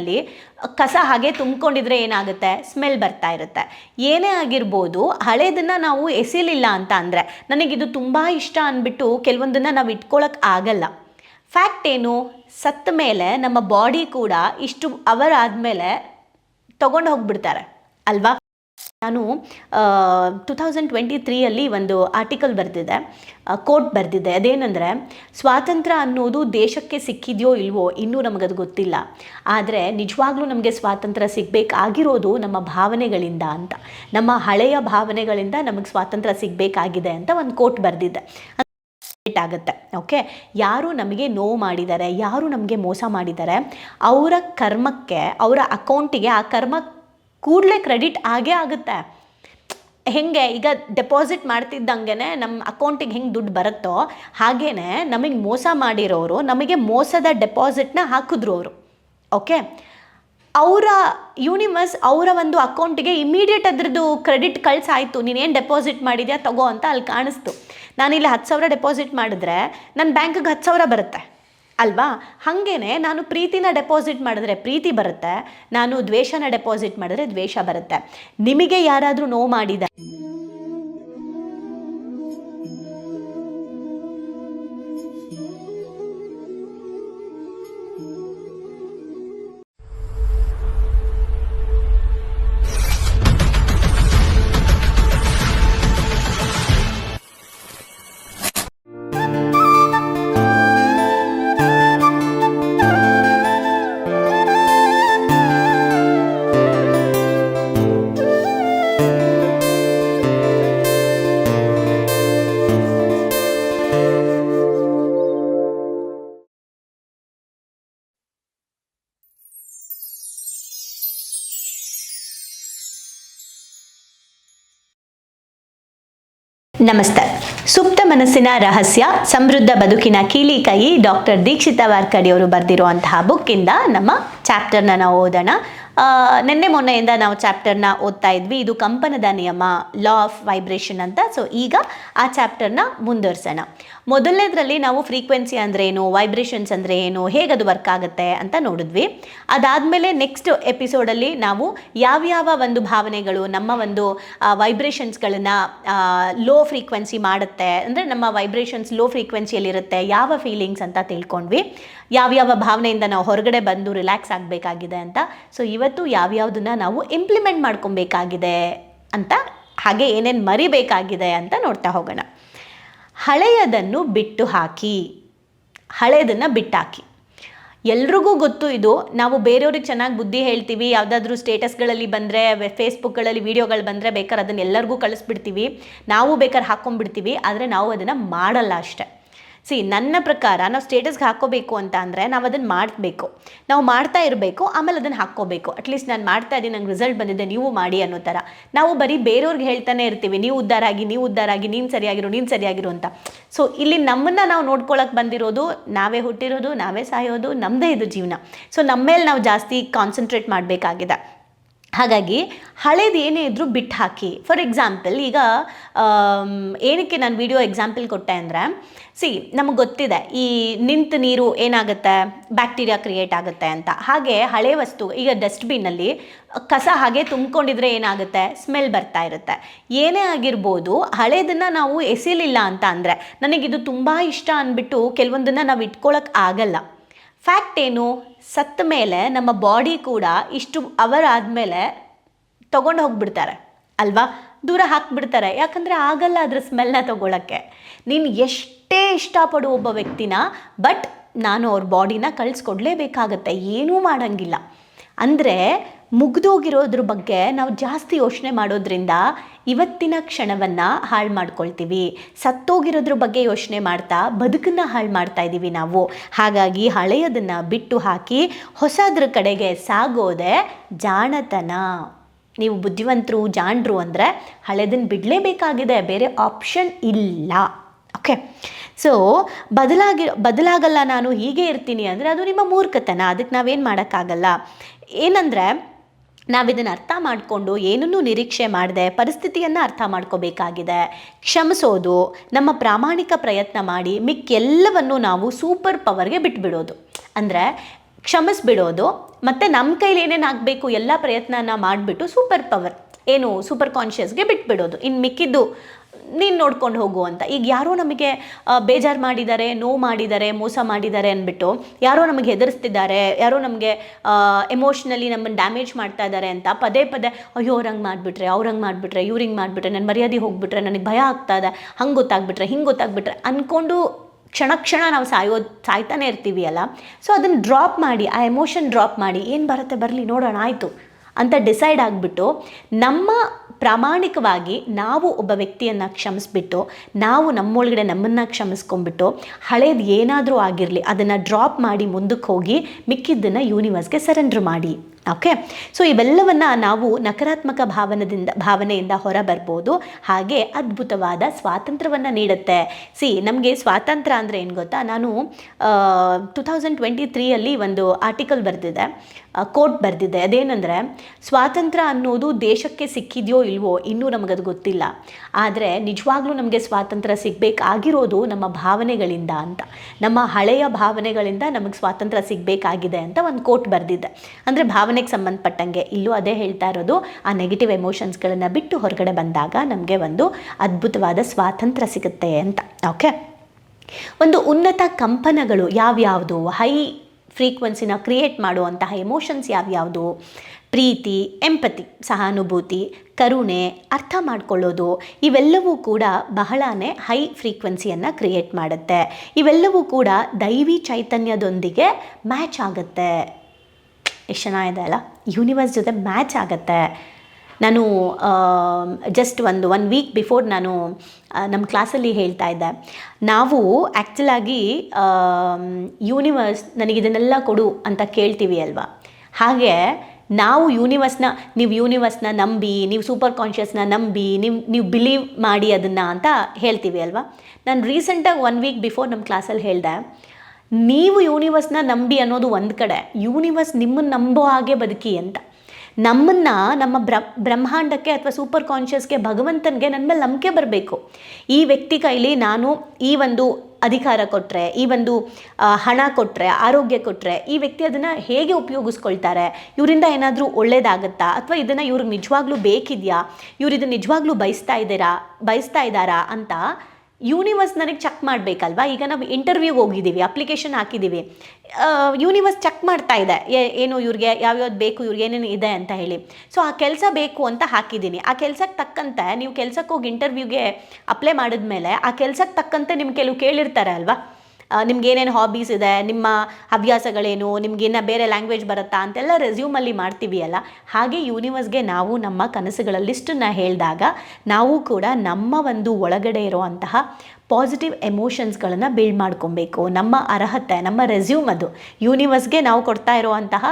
ಅಲ್ಲಿ ಕಸ ಹಾಗೆ ತುಂಬಿಕೊಂಡಿದ್ರೆ ಏನಾಗುತ್ತೆ? ಸ್ಮೆಲ್ ಬರ್ತಾ ಇರುತ್ತೆ. ಏನೇ ಆಗಿರ್ಬೋದು, ಹಳೇದನ್ನು ನಾವು ಎಸೆಯಲಿಲ್ಲ ಅಂತ ಅಂದರೆ ನನಗಿದು ತುಂಬ ಇಷ್ಟ ಅಂದ್ಬಿಟ್ಟು ಕೆಲವೊಂದನ್ನು ನಾವು ಇಟ್ಕೊಳಕ್ಕೆ ಆಗಲ್ಲ. ಫ್ಯಾಕ್ಟ್ ಏನು ಸತ್ತ ಮೇಲೆ ನಮ್ಮ ಬಾಡಿ ಕೂಡ ಇಷ್ಟು ಅವರ್ ಆದಮೇಲೆ ತೊಗೊಂಡು ಹೋಗ್ಬಿಡ್ತಾರೆ. ಅಲ್ವಾ? ನಾನು ಟು ತೌಸಂಡ್ ಟ್ವೆಂಟಿ ತ್ರೀಯಲ್ಲಿ ಒಂದು ಆರ್ಟಿಕಲ್ ಬರೆದಿದ್ದೆ ಕೋಟ್ ಬರೆದಿದ್ದೆ ಅದೇನೆಂದರೆ, ಸ್ವಾತಂತ್ರ್ಯ ಅನ್ನೋದು ದೇಶಕ್ಕೆ ಸಿಕ್ಕಿದೆಯೋ ಇಲ್ವೋ ಇನ್ನೂ ನಮಗದು ಗೊತ್ತಿಲ್ಲ. ಆದರೆ ನಿಜವಾಗ್ಲೂ ನಮಗೆ ಸ್ವಾತಂತ್ರ್ಯ ಸಿಗಬೇಕಾಗಿರೋದು ನಮ್ಮ ಭಾವನೆಗಳಿಂದ ಅಂತ. ನಮ್ಮ ಹಳೆಯ ಭಾವನೆಗಳಿಂದ ನಮಗೆ ಸ್ವಾತಂತ್ರ್ಯ ಸಿಗಬೇಕಾಗಿದೆ ಅಂತ ಒಂದು ಕೋಟ್ ಬರೆದಿದ್ದೆ ಆಗುತ್ತೆ ಓಕೆ ಯಾರು ನಮಗೆ ನೋವು ಮಾಡಿದ್ದಾರೆ ಯಾರು ನಮಗೆ ಮೋಸ ಮಾಡಿದ್ದಾರೆ ಅವರ ಕರ್ಮಕ್ಕೆ, ಅವರ ಅಕೌಂಟಿಗೆ ಆ ಕರ್ಮ ಕೂಡಲೇ ಕ್ರೆಡಿಟ್ ಆಗೇ ಆಗುತ್ತೆ. ಹೆಂಗೆ ಈಗ ಡೆಪಾಸಿಟ್ ಮಾಡ್ತಿದ್ದಂಗೆ ನಮ್ಮ ಅಕೌಂಟಿಗೆ ಹೆಂಗೆ ದುಡ್ಡು ಬರುತ್ತೋ ಹಾಗೇ ನಮಗೆ ಮೋಸ ಮಾಡಿರೋರು ನಮಗೆ ಮೋಸದ ಡೆಪಾಸಿಟ್ನ ಹಾಕಿದ್ರು ಅವರು. ಓಕೆ? ಅವರ ಯೂನಿವರ್ಸ್ ಅವರ ಒಂದು ಅಕೌಂಟಿಗೆ ಇಮಿಡಿಯೇಟ್ ಅದ್ರದ್ದು ಕ್ರೆಡಿಟ್ ಕಳ್ಸಾಯಿತು, ನೀನೇನು ಡೆಪಾಸಿಟ್ ಮಾಡಿದ್ಯಾ ತಗೋ ಅಂತ ಅಲ್ಲಿ ಕಾಣಿಸ್ತು. ನಾನಿಲ್ಲಿ ಹತ್ತು ಸಾವಿರ ಡೆಪಾಸಿಟ್ ಮಾಡಿದ್ರೆ ನನ್ನ ಬ್ಯಾಂಕಿಗೆ ಹತ್ತು ಸಾವಿರ ಬರುತ್ತೆ. ಅಲ್ವಾ? ಹಾಗೇನೆ ನಾನು ಪ್ರೀತಿನ ಡೆಪಾಸಿಟ್ ಮಾಡಿದ್ರೆ ಪ್ರೀತಿ ಬರುತ್ತೆ, ನಾನು ದ್ವೇಷನ ಡೆಪಾಸಿಟ್ ಮಾಡಿದ್ರೆ ದ್ವೇಷ ಬರುತ್ತೆ. ನಿಮಗೆ ಯಾರಾದರೂ ನೋವು ಮಾಡಿದ ನಮಸ್ತೆ. ಸುಪ್ತ ಮನಸ್ಸಿನ ರಹಸ್ಯ, ಸಮೃದ್ಧ ಬದುಕಿನ ಕೀಲಿಕೈ ಡಾಕ್ಟರ್ ದೀಕ್ಷಿತ ವಾರ್ಕಡಿ ಅವರು ಬರೆದಿರುವಂತಹ ಬುಕ್ಕಿಂದ ನಮ್ಮ ಚಾಪ್ಟರ್ನ ನಾವು ಓದೋಣ. ನಿನ್ನೆ ಮೊನ್ನೆಯಿಂದ ನಾವು ಚಾಪ್ಟರ್ನ ಓದ್ತಾ ಇದ್ವಿ. ಇದು ಕಂಪನದ ನಿಯಮ ಲಾ ಆಫ್ ವೈಬ್ರೇಷನ್ ಅಂತ. ಸೊ ಈಗ ಆ ಚಾಪ್ಟರ್ನ ಮುಂದುವರ್ಸೋಣ. ಮೊದಲನೇದ್ರಲ್ಲಿ ನಾವು ಫ್ರೀಕ್ವೆನ್ಸಿ ಅಂದರೆ ಏನು ವೈಬ್ರೇಷನ್ಸ್ ಅಂದರೆ ಏನು, ಹೇಗೆ ಅದು ವರ್ಕ್ ಆಗುತ್ತೆ ಅಂತ ನೋಡಿದ್ವಿ. ಅದಾದಮೇಲೆ ನೆಕ್ಸ್ಟ್ ಎಪಿಸೋಡಲ್ಲಿ ನಾವು ಯಾವ್ಯಾವ ಒಂದು ಭಾವನೆಗಳು, ನಮ್ಮ ಒಂದು ವೈಬ್ರೇಷನ್ಸ್ಗಳನ್ನು ಲೋ ಫ್ರೀಕ್ವೆನ್ಸಿ ಮಾಡುತ್ತೆ, ಅಂದರೆ ನಮ್ಮ ವೈಬ್ರೇಷನ್ಸ್ ಲೋ ಫ್ರೀಕ್ವೆನ್ಸಿಯಲ್ಲಿರುತ್ತೆ ಯಾವ ಫೀಲಿಂಗ್ಸ್ ಅಂತ ತಿಳ್ಕೊಂಡ್ವಿ. ಯಾವ್ಯಾವ ಭಾವನೆಯಿಂದ ನಾವು ಹೊರಗಡೆ ಬಂದು ರಿಲ್ಯಾಕ್ಸ್ ಆಗಬೇಕಾಗಿದೆ ಅಂತ. ಸೊ ಇವತ್ತು ಯಾವ್ಯಾವುದನ್ನ ನಾವು ಇಂಪ್ಲಿಮೆಂಟ್ ಮಾಡ್ಕೊಬೇಕಾಗಿದೆ ಅಂತ, ಹಾಗೆ ಏನೇನು ಮರಿಬೇಕಾಗಿದೆ ಅಂತ ನೋಡ್ತಾ ಹೋಗೋಣ. ಹಳೆಯದನ್ನು ಬಿಟ್ಟು ಹಾಕಿ ಹಳೆಯದನ್ನು ಬಿಟ್ಟಾಕಿ. ಎಲ್ರಿಗೂ ಗೊತ್ತು ಇದು. ನಾವು ಬೇರೆಯವ್ರಿಗೆ ಚೆನ್ನಾಗಿ ಬುದ್ಧಿ ಹೇಳ್ತೀವಿ. ಯಾವುದಾದ್ರೂ ಸ್ಟೇಟಸ್ಗಳಲ್ಲಿ ಬಂದರೆ, ಫೇಸ್ಬುಕ್ಗಳಲ್ಲಿ ವೀಡಿಯೋಗಳು ಬಂದರೆ ಬೇಕಾದ್ರೆ ಅದನ್ನು ಎಲ್ಲರಿಗೂ ಕಳಿಸ್ಬಿಡ್ತೀವಿ. ನಾವು ಬೇಕಾದ್ರೆ ಹಾಕ್ಕೊಂಡ್ಬಿಡ್ತೀವಿ ಆದರೆ ನಾವು ಅದನ್ನು ಮಾಡಲ್ಲ ಅಷ್ಟೆ. ಸಿ ನನ್ನ ಪ್ರಕಾರ ನಾವು ಸ್ಟೇಟಸ್ಗೆ ಹಾಕೋಬೇಕು ಅಂತ ಅಂದರೆ ನಾವು ಅದನ್ನು ಮಾಡಬೇಕು. ನಾವು ಮಾಡ್ತಾ ಇರಬೇಕು, ಆಮೇಲೆ ಅದನ್ನು ಹಾಕ್ಕೋಬೇಕು. ಅಟ್ಲೀಸ್ಟ್ ನಾನು ಮಾಡ್ತಾ ಇದ್ದೀನಿ, ನಂಗೆ ರಿಸಲ್ಟ್ ಬಂದಿದೆ, ನೀವು ಮಾಡಿ ಅನ್ನೋ ಥರ. ನಾವು ಬರೀ ಬೇರೆಯವ್ರಿಗೆ ಹೇಳ್ತಾನೆ ಇರ್ತೀವಿ, ನೀವು ಉದ್ಧಾರ ಆಗಿ, ನೀವು ಉದ್ಧಾರ ಆಗಿ, ನೀನು ಸರಿಯಾಗಿರು ನೀನು ಸರಿಯಾಗಿರು ಅಂತ. ಸೊ ಇಲ್ಲಿ ನಮ್ಮನ್ನು ನಾವು ನೋಡ್ಕೊಳಕ್ಕೆ ಬಂದಿರೋದು ನಾವೇ ಹುಟ್ಟಿರೋದು, ನಾವೇ ಸಾಯೋದು ನಮ್ಮದೇ ಇದು ಜೀವನ. ಸೊ ನಮ್ಮ ಮೇಲೆ ನಾವು ಜಾಸ್ತಿ ಕಾನ್ಸಂಟ್ರೇಟ್ ಮಾಡಬೇಕಾಗಿದೆ. ಹಾಗಾಗಿ ಹಳೇದು ಏನೇ ಇದ್ರೂ ಬಿಟ್ಟು ಹಾಕಿ. ಫಾರ್ ಎಕ್ಸಾಂಪಲ್ ಈಗ ಏನಕ್ಕೆ ನಾನು ವಿಡಿಯೋ ಎಕ್ಸಾಂಪಲ್ ಕೊಟ್ಟೆ ಅಂದರೆ ಸಿ ನಮಗೆ ಗೊತ್ತಿದೆ, ಈ ನಿಂತ ನೀರು ಏನಾಗುತ್ತೆ? ಬ್ಯಾಕ್ಟೀರಿಯಾ ಕ್ರಿಯೇಟ್ ಆಗುತ್ತೆ ಅಂತ. ಹಾಗೆ ಹಳೆ ವಸ್ತು, ಈಗ ಡಸ್ಟ್ಬಿನ್ನಲ್ಲಿ ಕಸ ಹಾಗೆ ತುಂಬಿಕೊಂಡಿದ್ರೆ ಏನಾಗುತ್ತೆ? ಸ್ಮೆಲ್ ಬರ್ತಾ ಇರುತ್ತೆ. ಏನೇ ಆಗಿರ್ಬೋದು, ಹಳೇದನ್ನು ನಾವು ಎಸೆಯಲಿಲ್ಲ ಅಂತ ಅಂದರೆ ನನಗಿದು ತುಂಬ ಇಷ್ಟ ಅಂದ್ಬಿಟ್ಟು ಕೆಲವೊಂದನ್ನು ನಾವು ಇಟ್ಕೊಳ್ಳೋಕೆ ಆಗಲ್ಲ. ಫ್ಯಾಕ್ಟ್ ಏನು ಸತ್ತ ಮೇಲೆ ನಮ್ಮ ಬಾಡಿ ಕೂಡ ಇಷ್ಟು ಅವರ್ ಆದಮೇಲೆ ತೊಗೊಂಡು ಹೋಗ್ಬಿಡ್ತಾರೆ. ಅಲ್ವಾ? ದೂರ ಹಾಕ್ಬಿಡ್ತಾರೆ. ಯಾಕಂದರೆ ಆಗಲ್ಲ ಅದ್ರ ಸ್ಮೆಲ್ನ ತೊಗೊಳಕ್ಕೆ. ನೀನು ಎಷ್ಟೇ ಇಷ್ಟಪಡು ಒಬ್ಬ ವ್ಯಕ್ತಿನ ಬಟ್ ನಾನು ಅವ್ರ ಬಾಡಿನ ಕಳಿಸ್ಕೊಡ್ಲೇಬೇಕಾಗತ್ತೆ. ಏನೂ ಮಾಡೋಂಗಿಲ್ಲ. ಅಂದರೆ ಮುಗ್ದೋಗಿರೋದ್ರ ಬಗ್ಗೆ ನಾವು ಜಾಸ್ತಿ ಯೋಚನೆ ಮಾಡೋದ್ರಿಂದ ಇವತ್ತಿನ ಕ್ಷಣವನ್ನು ಹಾಳು ಮಾಡ್ಕೊಳ್ತೀವಿ. ಸತ್ತೋಗಿರೋದ್ರ ಬಗ್ಗೆ ಯೋಚನೆ ಮಾಡ್ತಾ ಬದುಕನ್ನು ಹಾಳು ಮಾಡ್ತಾ ಇದ್ದೀವಿ ನಾವು. ಹಾಗಾಗಿ ಹಳೆಯದನ್ನು ಬಿಟ್ಟು ಹಾಕಿ ಹೊಸದ್ರ ಕಡೆಗೆ ಸಾಗೋದೆ ಜಾಣತನ. ನೀವು ಬುದ್ಧಿವಂತರು, ಜಾಣರು ಅಂದರೆ ಹಳೆದನ್ನು ಬಿಡಲೇಬೇಕಾಗಿದೆ. ಬೇರೆ ಆಪ್ಷನ್ ಇಲ್ಲ. ಓಕೆ ಸೊ ಬದಲಾಗಿ, ಬದಲಾಗಲ್ಲ ನಾನು ಹೀಗೆ ಇರ್ತೀನಿ ಅಂದರೆ ಅದು ನಿಮ್ಮ ಮೂರ್ಖತನ. ಅದಕ್ಕೆ ನಾವೇನು ಮಾಡೋಕ್ಕಾಗಲ್ಲ. ಏನಂದರೆ, ನಾವಿದನ್ನು ಅರ್ಥ ಮಾಡಿಕೊಂಡು ಏನನ್ನೂ ನಿರೀಕ್ಷೆ ಮಾಡದೆ, ಪರಿಸ್ಥಿತಿಯನ್ನು ಅರ್ಥ ಮಾಡ್ಕೋಬೇಕಾಗಿದೆ. ಕ್ಷಮಿಸೋದು, ನಮ್ಮ ಪ್ರಾಮಾಣಿಕ ಪ್ರಯತ್ನ ಮಾಡಿ, ಮಿಕ್ಕೆಲ್ಲವನ್ನು ನಾವು ಸೂಪರ್ ಪವರ್ಗೆ ಬಿಟ್ಬಿಡೋದು. ಅಂದರೆ, ಕ್ಷಮಿಸ್ಬಿಡೋದು, ಮತ್ತು ನಮ್ಮ ಕೈಲಿ ಏನೇನು ಆಗಬೇಕು, ಎಲ್ಲ ಪ್ರಯತ್ನನ ಮಾಡಿಬಿಟ್ಟು ಸೂಪರ್ ಪವರ್ ಏನು ಸೂಪರ್ ಕಾನ್ಷಿಯಸ್ಗೆ ಬಿಟ್ಬಿಡೋದು. ಇನ್ನು ಮಿಕ್ಕಿದ್ದು ನೀನು ನೋಡ್ಕೊಂಡು ಹೋಗು ಅಂತ. ಈಗ ಯಾರೋ ನಮಗೆ ಬೇಜಾರು ಮಾಡಿದ್ದಾರೆ, ನೋವು ಮಾಡಿದ್ದಾರೆ, ಮೋಸ ಮಾಡಿದ್ದಾರೆ ಅಂದ್ಬಿಟ್ಟು, ಯಾರೋ ನಮಗೆ ಹೆದರಿಸ್ತಿದ್ದಾರೆ, ಯಾರೋ ನಮಗೆ ಎಮೋಷ್ನಲಿ ನಮ್ಮನ್ನು ಡ್ಯಾಮೇಜ್ ಮಾಡ್ತಾ ಇದ್ದಾರೆ ಅಂತ ಪದೇ ಪದೇ, ಅಯ್ಯೋ ಅವ್ರಂಗೆ ಮಾಡಿಬಿಟ್ರೆ ಅವ್ರಂಗೆ ಮಾಡಿಬಿಟ್ರೆ ಇವ್ರಿಂಗೆ ಮಾಡಿಬಿಟ್ರೆ ನನ್ನ ಮರ್ಯಾದೆ ಹೋಗ್ಬಿಟ್ರೆ, ನನಗೆ ಭಯ ಆಗ್ತಾ ಇದೆ, ಹಂಗೆ ಗೊತ್ತಾಗ್ಬಿಟ್ರೆ, ಹಿಂಗೆ ಗೊತ್ತಾಗ್ಬಿಟ್ರೆ ಅಂದ್ಕೊಂಡು ಕ್ಷಣ ಕ್ಷಣ ನಾವು ಸಾಯೋ, ಸಾಯ್ತಾನೆ ಇರ್ತೀವಿ ಅಲ್ಲ. ಸೊ ಅದನ್ನು ಡ್ರಾಪ್ ಮಾಡಿ, ಆ ಎಮೋಷನ್ ಡ್ರಾಪ್ ಮಾಡಿ, ಏನು ಬರುತ್ತೆ, ಬರಲಿ, ನೋಡೋಣ, ಆಯಿತು ಅಂತ ಡಿಸೈಡ್ ಆಗಿಬಿಟ್ಟು, ನಮ್ಮ ಪ್ರಾಮಾಣಿಕವಾಗಿ ನಾವು ಒಬ್ಬ ವ್ಯಕ್ತಿಯನ್ನು ಕ್ಷಮಿಸ್ಬಿಟ್ಟು, ನಾವು ನಮ್ಮೊಳಗಡೆ ನಮ್ಮನ್ನು ಕ್ಷಮಿಸ್ಕೊಂಡ್ಬಿಟ್ಟು, ಹಳೇದು ಏನಾದರೂ ಆಗಿರಲಿ, ಅದನ್ನು ಡ್ರಾಪ್ ಮಾಡಿ ಮುಂದಕ್ಕೆ ಹೋಗಿ ಮಿಕ್ಕಿದ್ದನ್ನು ಯೂನಿವರ್ಸ್ಗೆ ಸರೆಂಡ್ರ್ ಮಾಡಿ. ಓಕೆ ಸೊ ಇವೆಲ್ಲವನ್ನು ನಾವು ನಕಾರಾತ್ಮಕ ಭಾವನದಿಂದ, ಭಾವನೆಯಿಂದ ಹೊರ ಬರ್ಬೋದು ಹಾಗೆ ಅದ್ಭುತವಾದ ಸ್ವಾತಂತ್ರ್ಯವನ್ನು ನೀಡುತ್ತೆ. ಸಿ ನಮಗೆ ಸ್ವಾತಂತ್ರ್ಯ ಅಂದರೆ ಏನು ಗೊತ್ತಾ? ನಾನು ಟು ತೌಸಂಡ್ ಟ್ವೆಂಟಿ ತ್ರೀಯಲ್ಲಿ ಒಂದು ಆರ್ಟಿಕಲ್ ಬರೆದಿದೆ. ಕೋಟ್ ಬರೆದಿದೆ. ಅದೇನೆಂದರೆ, ಸ್ವಾತಂತ್ರ್ಯ ಅನ್ನೋದು ದೇಶಕ್ಕೆ ಸಿಕ್ಕಿದೆಯೋ ಇಲ್ವೋ ಇನ್ನೂ ನಮಗದು ಗೊತ್ತಿಲ್ಲ. ಆದರೆ ನಿಜವಾಗ್ಲೂ ನಮಗೆ ಸ್ವಾತಂತ್ರ್ಯ ಸಿಗಬೇಕಾಗಿರೋದು ನಮ್ಮ ಭಾವನೆಗಳಿಂದ ಅಂತ. ನಮ್ಮ ಹಳೆಯ ಭಾವನೆಗಳಿಂದ ನಮಗೆ ಸ್ವಾತಂತ್ರ್ಯ ಸಿಗಬೇಕಾಗಿದೆ ಅಂತ ಒಂದು ಕೋಟ್ ಬರೆದಿದ್ದೆ ಅಂದರೆ ಭಾವನೆಗೆ ಸಂಬಂಧಪಟ್ಟಂಗೆ ಇಲ್ಲೂ ಅದೇ ಹೇಳ್ತಾ ಇರೋದು, ಆ ನೆಗೆಟಿವ್ ಎಮೋಷನ್ಸ್ಗಳನ್ನು ಬಿಟ್ಟು ಹೊರಗಡೆ ಬಂದಾಗ ನಮಗೆ ಒಂದು ಅದ್ಭುತವಾದ ಸ್ವಾತಂತ್ರ್ಯ ಸಿಗುತ್ತೆ ಅಂತ. ಓಕೆ ಒಂದು ಉನ್ನತ ಕಂಪನಗಳು ಯಾವ್ಯಾವುದು? ಹೈ ಫ್ರೀಕ್ವೆನ್ಸಿನ ಕ್ರಿಯೇಟ್ ಮಾಡುವಂತಹ ಎಮೋಷನ್ಸ್ ಯಾವ್ಯಾವುದು? ಪ್ರೀತಿ ಎಂಪತಿ ಸಹಾನುಭೂತಿ, ಕರುಣೆ, ಅರ್ಥ ಮಾಡ್ಕೊಳ್ಳೋದು, ಇವೆಲ್ಲವೂ ಕೂಡ ಬಹಳನೇ ಹೈ ಫ್ರೀಕ್ವೆನ್ಸಿಯನ್ನು ಕ್ರಿಯೇಟ್ ಮಾಡುತ್ತೆ. ಇವೆಲ್ಲವೂ ಕೂಡ ದೈವಿ ಚೈತನ್ಯದೊಂದಿಗೆ ಮ್ಯಾಚ್ ಆಗುತ್ತೆ. ಎಷ್ಟು ಚೆನ್ನಾಗಿದೆ ಅಲ್ಲ? ಯೂನಿವರ್ಸ್ ಜೊತೆ ಮ್ಯಾಚ್ ಆಗುತ್ತೆ. ನಾನು ಜಸ್ಟ್ ಒಂದು ಒನ್ ವೀಕ್ ಬಿಫೋರ್ ನಾನು ನಮ್ಮ ಕ್ಲಾಸಲ್ಲಿ ಹೇಳ್ತಾ ಇದ್ದೆ. ನಾವು ಆ್ಯಕ್ಚುಲಾಗಿ ಯೂನಿವರ್ಸ್ ನನಗೆ ಇದನ್ನೆಲ್ಲ ಕೊಡು ಅಂತ ಕೇಳ್ತೀವಿ ಅಲ್ವಾ? ಹಾಗೆ ನಾವು ಯೂನಿವರ್ಸ್ನ ನೀವು ಯೂನಿವರ್ಸ್ನ ನಂಬಿ, ನೀವು ಸೂಪರ್ ಕಾನ್ಷಿಯಸ್ನ ನಂಬಿ, ನೀವು ನೀವು ಬಿಲೀವ್ ಮಾಡಿ ಅದನ್ನು ಅಂತ ಹೇಳ್ತೀವಿ ಅಲ್ವಾ? ನಾನು ರೀಸೆಂಟಾಗಿ ಒನ್ ವೀಕ್ ಬಿಫೋರ್ ನಮ್ಮ ಕ್ಲಾಸಲ್ಲಿ ಹೇಳಿದೆ. ನೀವು ಯೂನಿವರ್ಸ್ನ ನಂಬಿ ಅನ್ನೋದು ಒಂದು ಕಡೆ, ಯೂನಿವರ್ಸ್ ನಿಮ್ಮನ್ನು ನಂಬೋ ಹಾಗೆ ಬದುಕಿ ಅಂತ. ನಮ್ಮನ್ನು, ನಮ್ಮ ಬ್ರ, ಬ್ರಹ್ಮಾಂಡಕ್ಕೆ ಅಥವಾ ಸೂಪರ್ ಕಾನ್ಷಿಯಸ್ಗೆ ಭಗವಂತನಿಗೆ ನನ್ನ ಮೇಲೆ ನಂಬಿಕೆ ಬರಬೇಕು. ಈ ವ್ಯಕ್ತಿ ಕೈಲಿ ನಾನು ಈ ಒಂದು ಅಧಿಕಾರ ಕೊಟ್ಟರೆ ಈ ಒಂದು ಹಣ ಕೊಟ್ಟರೆ ಆರೋಗ್ಯ ಕೊಟ್ಟರೆ ಈ ವ್ಯಕ್ತಿ ಅದನ್ನು ಹೇಗೆ ಉಪಯೋಗಿಸ್ಕೊಳ್ತಾರೆ, ಇವರಿಂದ ಏನಾದರೂ ಒಳ್ಳೇದಾಗುತ್ತಾ, ಅಥವಾ ಇದನ್ನು ಇವ್ರಿಗೆ ನಿಜವಾಗ್ಲೂ ಬೇಕಿದೆಯಾ, ಇವರು ಇದನ್ನು ನಿಜವಾಗ್ಲೂ ಬಯಸ್ತಾ ಇದ್ದೀರಾ, ಬಯಸ್ತಾ ಇದ್ದಾರಾ ಅಂತ ಯೂನಿವರ್ಸ್ ನನಗೆ ಚೆಕ್ ಮಾಡಬೇಕಲ್ವಾ? ಈಗ ನಾವು ಇಂಟರ್ವ್ಯೂಗೆ ಹೋಗಿದ್ದೀವಿ ಅಪ್ಲಿಕೇಶನ್ ಹಾಕಿದ್ದೀವಿ. ಯೂನಿವರ್ಸ್ ಚೆಕ್ ಮಾಡ್ತಾ ಇದೆ. ಏನು ಇವ್ರಿಗೆ, ಯಾವ್ಯಾವ್ದು ಬೇಕು, ಇವ್ರಿಗೆ ಏನೇನು ಇದೆ ಅಂತ ಹೇಳಿ. ಸೊ ಆ ಕೆಲಸ ಬೇಕು ಅಂತ ಹಾಕಿದ್ದೀನಿ. ಆ ಕೆಲಸಕ್ಕೆ ತಕ್ಕಂತೆ ನೀವು ಕೆಲಸಕ್ಕೆ ಹೋಗಿ ಇಂಟರ್ವ್ಯೂಗೆ ಅಪ್ಲೈ ಮಾಡಿದ್ಮೇಲೆ ಆ ಕೆಲಸಕ್ಕೆ ತಕ್ಕಂತೆ ನಿಮ್ಗೆ ಕೆಲವು ಕೇಳಿರ್ತಾರೆ ಅಲ್ವಾ? ನಿಮ್ಗೆ ಏನೇನು ಹಾಬೀಸ್ ಇದೆ, ನಿಮ್ಮ ಹವ್ಯಾಸಗಳೇನು, ನಿಮ್ಗೆ ಇನ್ನು ಬೇರೆ ಲ್ಯಾಂಗ್ವೇಜ್ ಬರುತ್ತಾ ಅಂತೆಲ್ಲ ರೆಸ್ಯೂಮಲ್ಲಿ ಮಾಡ್ತೀವಿ ಅಲ್ಲ? ಹಾಗೆ ಯೂನಿವರ್ಸ್ಗೆ ನಾವು ನಮ್ಮ ಕನಸುಗಳ ಲಿಸ್ಟನ್ನು ಹೇಳಿದಾಗ ನಾವು ಕೂಡ ನಮ್ಮ ಒಂದು ಒಳಗಡೆ ಇರುವಂತಹ ಪಾಸಿಟಿವ್ ಎಮೋಷನ್ಸ್ಗಳನ್ನು ಬಿಲ್ಡ್ ಮಾಡ್ಕೊಬೇಕು. ನಮ್ಮ ಅರ್ಹತೆ, ನಮ್ಮ ರೆಸ್ಯೂಮ್ ಅದು. ಯೂನಿವರ್ಸ್ಗೆ ನಾವು ಕೊಡ್ತಾ ಇರುವಂತಹ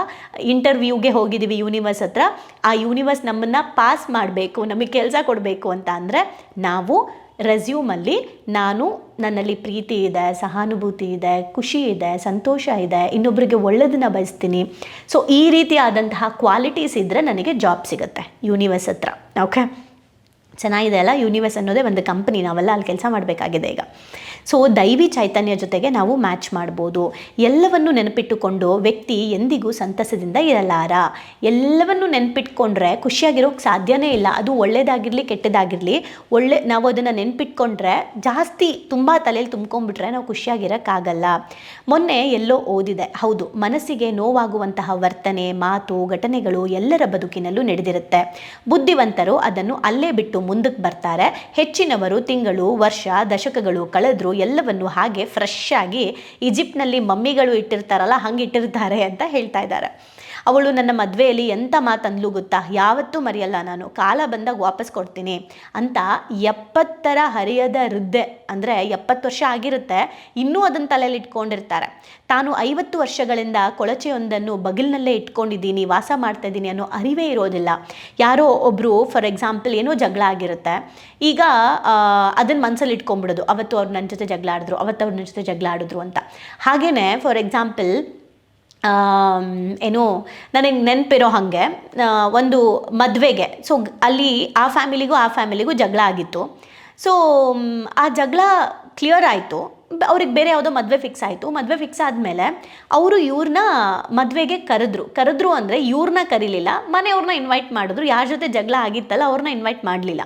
ಇಂಟರ್ವ್ಯೂಗೆ ಹೋಗಿದ್ದೀವಿ ಯೂನಿವರ್ಸ್ ಹತ್ರ. ಆ ಯೂನಿವರ್ಸ್ ನಮ್ಮನ್ನು ಪಾಸ್ ಮಾಡಬೇಕು, ನಮಗೆ ಕೆಲಸ ಕೊಡಬೇಕು ಅಂತ ಅಂದರೆ ನಾವು ರೆಸ್ಯೂಮಲ್ಲಿ ನಾನು ನನ್ನಲ್ಲಿ ಪ್ರೀತಿ ಇದೆ, ಸಹಾನುಭೂತಿ ಇದೆ, ಖುಷಿ ಇದೆ, ಸಂತೋಷ ಇದೆ ಇನ್ನೊಬ್ಬರಿಗೆ ಒಳ್ಳೆಯದನ್ನ ಬಯಸ್ತೀನಿ. ಸೊ ಈ ರೀತಿಯಾದಂತಹ ಕ್ವಾಲಿಟೀಸ್ ಇದ್ದರೆ ನನಗೆ ಜಾಬ್ ಸಿಗುತ್ತೆ ಯೂನಿವರ್ಸ್ ಹತ್ರ ಓಕೆ ಚೆನ್ನಾಗಿದೆ ಅಲ್ಲ? ಯೂನಿವರ್ಸ್ ಅನ್ನೋದೇ ಒಂದು ಕಂಪ್ನಿ ನಾವೆಲ್ಲ ಅಲ್ಲಿ ಕೆಲಸ ಮಾಡಬೇಕಾಗಿದೆ ಈಗ. ಸೊ ದೈವಿ ಚೈತನ್ಯ ಜೊತೆಗೆ ನಾವು ಮ್ಯಾಚ್ ಮಾಡ್ಬೋದು. ಎಲ್ಲವನ್ನು ನೆನಪಿಟ್ಟುಕೊಂಡು ವ್ಯಕ್ತಿ ಎಂದಿಗೂ ಸಂತಸದಿಂದ ಇರಲಾರ. ಎಲ್ಲವನ್ನು ನೆನಪಿಟ್ಕೊಂಡ್ರೆ ಖುಷಿಯಾಗಿರೋಕ್ಕೆ ಸಾಧ್ಯನೇ ಇಲ್ಲ. ಅದು ಒಳ್ಳೆಯದಾಗಿರಲಿ ಕೆಟ್ಟದಾಗಿರಲಿ. ಒಳ್ಳೆ, ನಾವು ಅದನ್ನು ನೆನಪಿಟ್ಕೊಂಡ್ರೆ ಜಾಸ್ತಿ ತುಂಬ ತಲೆಯಲ್ಲಿ ತುಂಬ್ಕೊಂಡ್ಬಿಟ್ರೆ ನಾವು ಖುಷಿಯಾಗಿರೋಕ್ಕಾಗಲ್ಲ. ಮೊನ್ನೆ ಎಲ್ಲೋ ಓದಿದೆ. ಹೌದು, ಮನಸ್ಸಿಗೆ ನೋವಾಗುವಂತಹ ವರ್ತನೆ, ಮಾತು, ಘಟನೆಗಳು ಎಲ್ಲರ ಬದುಕಿನಲ್ಲೂ ನಡೆದಿರುತ್ತೆ. ಬುದ್ಧಿವಂತರು ಅದನ್ನು ಅಲ್ಲೇ ಬಿಟ್ಟು ಮುಂದಕ್ಕೆ ಬರ್ತಾರೆ. ಹೆಚ್ಚಿನವರು ತಿಂಗಳು, ವರ್ಷ, ದಶಕಗಳು ಕಳೆದ್ರು ಎಲ್ಲವನ್ನು ಹಾಗೆ ಫ್ರೆಶ್ ಆಗಿ ಈಜಿಪ್ಟ್ನಲ್ಲಿ ಮಮ್ಮಿಗಳು ಇಟ್ಟಿರ್ತಾರಲ್ಲ ಹಂಗೆ ಇಟ್ಟಿರ್ತಾರೆ ಅಂತ ಹೇಳ್ತಾ ಇದ್ದಾರೆ. ಅವಳು ನನ್ನ ಮದುವೆಯಲ್ಲಿ ಎಂಥ ಮಾತಂದ್ಲು ಗೊತ್ತಾ? ಯಾವತ್ತೂ ಮರೆಯಲ್ಲ ನಾನು. ಕಾಲ ಬಂದಾಗ ವಾಪಸ್ ಕೊಡ್ತೀನಿ. ಅಂತ ಎಪ್ಪತ್ತರ ಹರಿಯದ ವೃದ್ಧೆ, ಅಂದರೆ ಎಪ್ಪತ್ತು ವರ್ಷ ಆಗಿರುತ್ತೆ, ಇನ್ನೂ ಅದನ್ನು ತಲೆಯಲ್ಲಿ ಇಟ್ಕೊಂಡಿರ್ತಾರೆ. ತಾನು ಐವತ್ತು ವರ್ಷಗಳಿಂದ ಕೊಳಚೆಯೊಂದನ್ನು ಬಗಿಲಿನಲ್ಲೇ ಇಟ್ಕೊಂಡಿದ್ದೀನಿ, ವಾಸ ಮಾಡ್ತಾ ಇದ್ದೀನಿ ಅನ್ನೋ ಅರಿವೇ ಇರೋದಿಲ್ಲ. ಯಾರೋ ಒಬ್ಬರು ಫಾರ್ ಎಕ್ಸಾಂಪಲ್, ಏನೋ ಜಗಳ ಆಗಿರುತ್ತೆ. ಈಗ ಅದನ್ನು ಮನಸ್ಸಲ್ಲಿ ಇಟ್ಕೊಂಡ್ಬಿಡೋದು. ಅವತ್ತು ಅವ್ರು ನನ್ನ ಜೊತೆ ಜಗಳ ಆಡಿದ್ರು, ಅವತ್ತು ಅವ್ರು ನನ್ನ ಜೊತೆ ಜಗಳ ಆಡಿದ್ರು ಅಂತ. ಹಾಗೆಯೇ ಫಾರ್ ಎಕ್ಸಾಂಪಲ್ ಏನು, ನನಗೆ ನೆನಪಿರೋ ಹಾಗೆ ಒಂದು ಮದುವೆಗೆ. ಸೊ ಅಲ್ಲಿ ಆ ಫ್ಯಾಮಿಲಿಗೂ ಆ ಫ್ಯಾಮಿಲಿಗೂ ಜಗಳ ಆಗಿತ್ತು. ಸೊ ಆ ಜಗಳ ಕ್ಲಿಯರ್ ಆಯಿತು. ಅವ್ರಿಗೆ ಬೇರೆ ಯಾವುದೋ ಮದುವೆ ಫಿಕ್ಸ್ ಆಯಿತು. ಮದುವೆ ಫಿಕ್ಸ್ ಆದಮೇಲೆ ಅವರು ಇವ್ರನ್ನ ಮದುವೆಗೆ ಕರೆದ್ರು. ಕರೆದ್ರು ಅಂದರೆ ಇವ್ರನ್ನ ಕರೀಲಿಲ್ಲ. ಮನೆಯವ್ರನ್ನ ಇನ್ವೈಟ್ ಮಾಡಿದ್ರು. ಯಾರ ಜೊತೆ ಜಗಳ ಆಗಿತ್ತಲ್ಲ ಅವ್ರನ್ನ ಇನ್ವೈಟ್ ಮಾಡಲಿಲ್ಲ.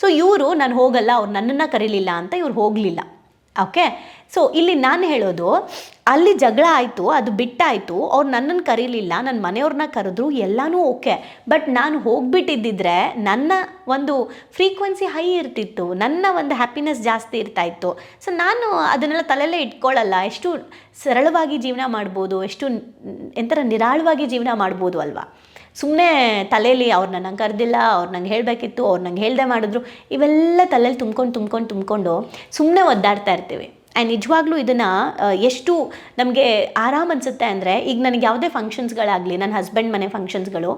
ಸೊ ಇವರು, ನಾನು ಹೋಗಲ್ಲ. ಅವ್ರು ನನ್ನನ್ನು ಕರೀಲಿಲ್ಲ ಅಂತ ಇವ್ರು ಹೋಗಲಿಲ್ಲ. ಓಕೆ ಸೊ ಇಲ್ಲಿ ನಾನು ಹೇಳೋದು, ಅಲ್ಲಿ ಜಗಳ ಆಯಿತು, ಅದು ಬಿಟ್ಟಾಯಿತು, ಅವ್ರು ನನ್ನನ್ನು ಕರೀಲಿಲ್ಲ ನನ್ನ ಮನೆಯವ್ರನ್ನ ಕರೆದ್ರು, ಎಲ್ಲನೂ ಓಕೆ. ಬಟ್ ನಾನು ಹೋಗ್ಬಿಟ್ಟಿದ್ದಿದ್ರೆ ನನ್ನ ಒಂದು ಫ್ರೀಕ್ವೆನ್ಸಿ ಹೈ ಇರ್ತಿತ್ತು, ನನ್ನ ಒಂದು ಹ್ಯಾಪಿನೆಸ್ ಜಾಸ್ತಿ ಇರ್ತಾ ಇತ್ತು ಸೊ ನಾನು ಅದನ್ನೆಲ್ಲ ತಲೆಯಲ್ಲೇ ಇಟ್ಕೊಳ್ಳಲ್ಲ, ಎಷ್ಟು ಸರಳವಾಗಿ ಜೀವನ ಮಾಡ್ಬೋದು, ಎಷ್ಟು ಎಂಥರ ನಿರಾಳವಾಗಿ ಜೀವನ ಮಾಡ್ಬೋದು ಅಲ್ವಾ? ಸುಮ್ಮನೆ ತಲೆಯಲ್ಲಿ ಅವ್ರು ನನಗೆ ಕರೆದಿಲ್ಲ, ಅವ್ರು ನಂಗೆ ಹೇಳಬೇಕಿತ್ತು, ಅವ್ರು ನಂಗೆ ಹೇಳ್ದೆ ಮಾಡಿದ್ರು, ಇವೆಲ್ಲ ತಲೆಯಲ್ಲಿ ತುಂಬ್ಕೊಂಡು ತುಂಬ್ಕೊಂಡು ತುಂಬ್ಕೊಂಡು ಸುಮ್ಮನೆ ಒದ್ದಾಡ್ತಾ ಇರ್ತೀವಿ. ಆ್ಯಂಡ್ ನಿಜವಾಗ್ಲೂ ಇದನ್ನು ಎಷ್ಟು ನಮಗೆ ಆರಾಮ್ ಅನಿಸುತ್ತೆ ಅಂದರೆ, ಈಗ ನನಗೆ ಯಾವುದೇ ಫಂಕ್ಷನ್ಸ್ಗಳಾಗಲಿ ನನ್ನ ಹಸ್ಬೆಂಡ್ ಮನೆ ಫಂಕ್ಷನ್ಸ್ಗಳು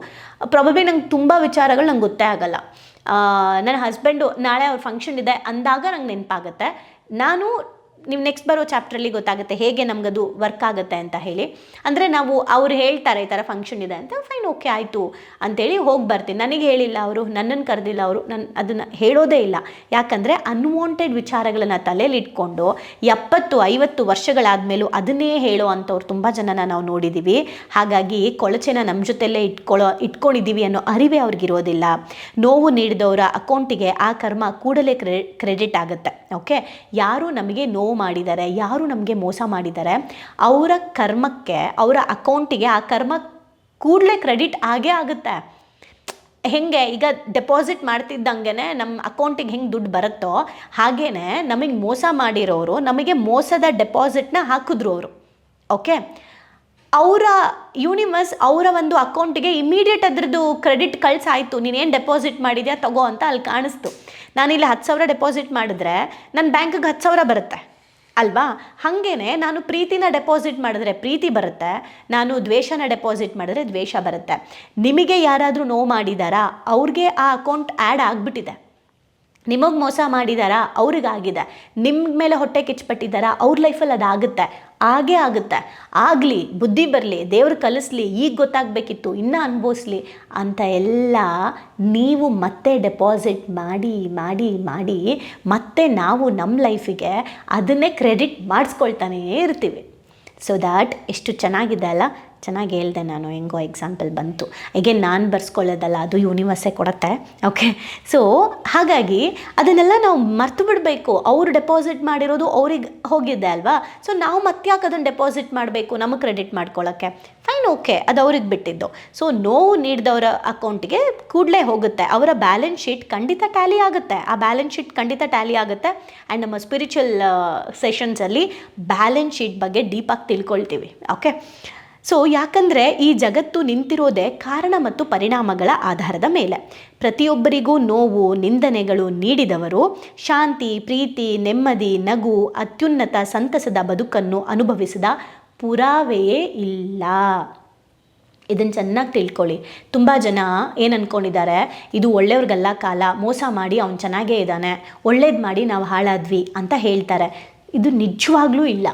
ಪ್ರಾಬಬ್ಲಿ ನಂಗೆ ತುಂಬ ವಿಚಾರಗಳು ನಂಗೆ ಗೊತ್ತೇ ಆಗಲ್ಲ. ನನ್ನ ಹಸ್ಬೆಂಡು ನಾಳೆ ಅವ್ರ ಫಂಕ್ಷನ್ ಇದೆ ಅಂದಾಗ ನಂಗೆ ನೆನಪಾಗುತ್ತೆ. ನಾನು ನೀವು ನೆಕ್ಸ್ಟ್ ಬರೋ ಚಾಪ್ಟ್ರಲ್ಲಿ ಗೊತ್ತಾಗುತ್ತೆ ಹೇಗೆ ನಮಗದು ವರ್ಕ್ ಆಗುತ್ತೆ ಅಂತ ಹೇಳಿ. ಅಂದರೆ ನಾವು ಅವ್ರು ಹೇಳ್ತಾರೆ ಈ ಥರ ಫಂಕ್ಷನ್ ಇದೆ ಅಂತ ಫೈನ್ ಓಕೆ ಆಯಿತು ಅಂತೇಳಿ ಹೋಗಿ ಬರ್ತೀನಿ. ನನಗೆ ಹೇಳಿಲ್ಲ ಅವರು ನನ್ನನ್ನು ಕರೆದಿಲ್ಲ ಅವರು ನನ್ನ ಅದನ್ನು ಹೇಳೋದೇ ಇಲ್ಲ. ಯಾಕಂದರೆ ಅನ್ವಾಂಟೆಡ್ ವಿಚಾರಗಳನ್ನು ತಲೆಯಲ್ಲಿ ಇಟ್ಕೊಂಡು ಎಪ್ಪತ್ತು, ಐವತ್ತು ವರ್ಷಗಳಾದಮೇಲೂ ಅದನ್ನೇ ಹೇಳೋ ಅಂಥವ್ರು ತುಂಬ ಜನನ ನಾವು ನೋಡಿದ್ದೀವಿ ಹಾಗಾಗಿ ಕೊಳಚೆನ ನಮ್ಮ ಜೊತೆಲ್ಲೇ ಇಟ್ಕೊಳ್ಳೋ ಇಟ್ಕೊಂಡಿದ್ದೀವಿ ಅನ್ನೋ ಅರಿವೇ ಅವ್ರಿಗಿರೋದಿಲ್ಲ. ನೋವು ನೀಡಿದವರ ಅಕೌಂಟಿಗೆ ಆ ಕರ್ಮ ಕೂಡಲೇ ಕ್ರೆ ಕ್ರೆಡಿಟ್ ಆಗುತ್ತೆ ಓಕೆ ಯಾರು ನಮಗೆ ನೋವು ಮಾಡಿದ್ದಾರೆ, ಯಾರು ನಮಗೆ ಮೋಸ ಮಾಡಿದ್ದಾರೆ, ಅವರ ಕರ್ಮಕ್ಕೆ, ಅವರ ಅಕೌಂಟಿಗೆ ಆ ಕರ್ಮ ಕೂಡಲೇ ಕ್ರೆಡಿಟ್ ಆಗೇ ಆಗುತ್ತೆ. ಹೆಂಗೆ, ಈಗ ಡೆಪಾಸಿಟ್ ಮಾಡ್ತಿದ್ದಂಗೆ ನಮ್ಮ ಅಕೌಂಟಿಗೆ ಹೆಂಗೆ ದುಡ್ಡು ಬರುತ್ತೋ ಹಾಗೇ ನಮಗೆ ಮೋಸ ಮಾಡಿರೋರು, ನಮಗೆ ಮೋಸದ ಡೆಪಾಸಿಟ್ನ ಹಾಕಿದ್ರು ಅವರು, ಓಕೆ? ಅವರ ಯೂನಿವರ್ಸ್, ಅವರ ಒಂದು ಅಕೌಂಟಿಗೆ ಇಮಿಡಿಯೇಟ್ ಅದ್ರದ್ದು ಕ್ರೆಡಿಟ್ ಕಳ್ಸಾಯಿತು, ನೀನೇನು ಡೆಪಾಸಿಟ್ ಮಾಡಿದ್ಯಾ, ತಗೋ ಅಂತ ಅಲ್ಲಿ ಕಾಣಿಸ್ತು. ನಾನಿಲ್ಲಿ ಹತ್ತು ಸಾವಿರ ಡೆಪಾಸಿಟ್ ಮಾಡಿದ್ರೆ ನನ್ನ ಬ್ಯಾಂಕಿಗೆ ಹತ್ತು ಸಾವಿರ ಬರುತ್ತೆ. ಅಲ್ವಾ? ಹಾಗೇನೆ ನಾನು ಪ್ರೀತಿನ ಡೆಪಾಸಿಟ್ ಮಾಡಿದ್ರೆ ಪ್ರೀತಿ ಬರುತ್ತೆ, ನಾನು ದ್ವೇಷನ ಡೆಪಾಸಿಟ್ ಮಾಡಿದ್ರೆ ದ್ವೇಷ ಬರುತ್ತೆ. ನಿಮಗೆ ಯಾರಾದರೂ ನೋವು ಮಾಡಿದಾರಾ? ಅವ್ರಿಗೆ ಆ ಅಕೌಂಟ್ ಆ್ಯಡ್ ಆಗಿಬಿಟ್ಟಿದೆ. ನಿಮಗೆ ಮೋಸ ಮಾಡಿದಾರಾ, ಅವ್ರಿಗಾಗಿದೆ. ನಿಮ್ಮ ಮೇಲೆ ಹೊಟ್ಟೆ ಕಿಚ್ಚಪಟ್ಟಿದ್ದಾರಾ ಅವ್ರ ಲೈಫಲ್ಲಿ ಅದಾಗುತ್ತೆ. ಆಗೇ ಆಗುತ್ತೆ. ಆಗಲಿ, ಬುದ್ಧಿ ಬರಲಿ, ದೇವ್ರು ಕಲಿಸ್ಲಿ, ಈಗ ಗೊತ್ತಾಗಬೇಕಿತ್ತು, ಇನ್ನೂ ಅನುಭವಿಸ್ಲಿ ಅಂತ ಎಲ್ಲ ನೀವು ಮತ್ತೆ ಡೆಪಾಸಿಟ್ ಮಾಡಿ ಮಾಡಿ ಮಾಡಿ ಮತ್ತೆ ನಾವು ನಮ್ಮ ಲೈಫಿಗೆ ಅದನ್ನೇ ಕ್ರೆಡಿಟ್ ಮಾಡಿಸ್ಕೊಳ್ತಾನೇ ಇರ್ತೀವಿ. ಸೊ ದ್ಯಾಟ್ ಎಷ್ಟು ಚೆನ್ನಾಗಿದೆ ಅಲ್ಲ? ಚೆನ್ನಾಗಿ ಹೇಳ್ದೆ ನಾನು, ಹೆಂಗೋ ಎಕ್ಸಾಂಪಲ್ ಬಂತು. ಅಗೇನ್ ನಾನು ಬರ್ಸ್ಕೊಳ್ಳೋದಲ್ಲ, ಅದು ಯೂನಿವರ್ಸೇ ಕೊಡುತ್ತೆ. ಓಕೆ ಸೊ ಹಾಗಾಗಿ ಅದನ್ನೆಲ್ಲ ನಾವು ಮರ್ತು ಬಿಡಬೇಕು. ಅವರು ಡೆಪಾಸಿಟ್ ಮಾಡಿರೋದು ಅವ್ರಿಗೆ ಹೋಗಿದ್ದೆ ಅಲ್ವಾ? ಸೊ ನಾವು ಮತ್ತೆ ಯಾಕೆ ಅದನ್ನು ಡೆಪಾಸಿಟ್ ಮಾಡಬೇಕು ನಮಗೆ ಕ್ರೆಡಿಟ್ ಮಾಡ್ಕೊಳ್ಳೋಕ್ಕೆ ಫೈನ್ ಓಕೆ ಅದು ಅವ್ರಿಗೆ ಬಿಟ್ಟಿದ್ದು. ಸೊ ನೋವು ನೀಡಿದವರ ಅಕೌಂಟಿಗೆ ಕೂಡಲೇ ಹೋಗುತ್ತೆ. ಅವರ ಬ್ಯಾಲೆನ್ಸ್ ಶೀಟ್ ಖಂಡಿತ ಟ್ಯಾಲಿ ಆಗುತ್ತೆ. ಆ ಬ್ಯಾಲೆನ್ಸ್ ಶೀಟ್ ಖಂಡಿತ ಟ್ಯಾಲಿ ಆಗುತ್ತೆ. ಆ್ಯಂಡ್ ನಮ್ಮ ಸ್ಪಿರಿಚುವಲ್ ಸೆಷನ್ಸಲ್ಲಿ ಬ್ಯಾಲೆನ್ಸ್ ಶೀಟ್ ಬಗ್ಗೆ ಡೀಪಾಗಿ ತಿಳ್ಕೊಳ್ತೀವಿ. ಓಕೆ ಸೊ ಯಾಕಂದರೆ ಈ ಜಗತ್ತು ನಿಂತಿರೋದೇ ಕಾರಣ ಮತ್ತು ಪರಿಣಾಮಗಳ ಆಧಾರದ ಮೇಲೆ. ಪ್ರತಿಯೊಬ್ಬರಿಗೂ ನೋವು, ನಿಂದನೆಗಳು ನೀಡಿದವರು ಶಾಂತಿ, ಪ್ರೀತಿ, ನೆಮ್ಮದಿ, ನಗು, ಅತ್ಯುನ್ನತ ಸಂತಸದ ಬದುಕನ್ನು ಅನುಭವಿಸಿದ ಪುರಾವೆಯೇ ಇಲ್ಲ. ಇದನ್ನು ಚೆನ್ನಾಗಿ ತಿಳ್ಕೊಳ್ಳಿ. ತುಂಬ ಜನ ಏನು ಅಂದ್ಕೊಂಡಿದ್ದಾರೆ ಇದು ಒಳ್ಳೆಯವ್ರಿಗೆಲ್ಲ ಕಾಲ, ಮೋಸ ಮಾಡಿ ಅವ್ನು ಚೆನ್ನಾಗೇ ಇದ್ದಾನೆ. ಒಳ್ಳೇದು ಮಾಡಿ ನಾವು ಹಾಳಾದ್ವಿ ಅಂತ ಹೇಳ್ತಾರೆ. ಇದು ನಿಜವಾಗ್ಲೂ ಇಲ್ಲ.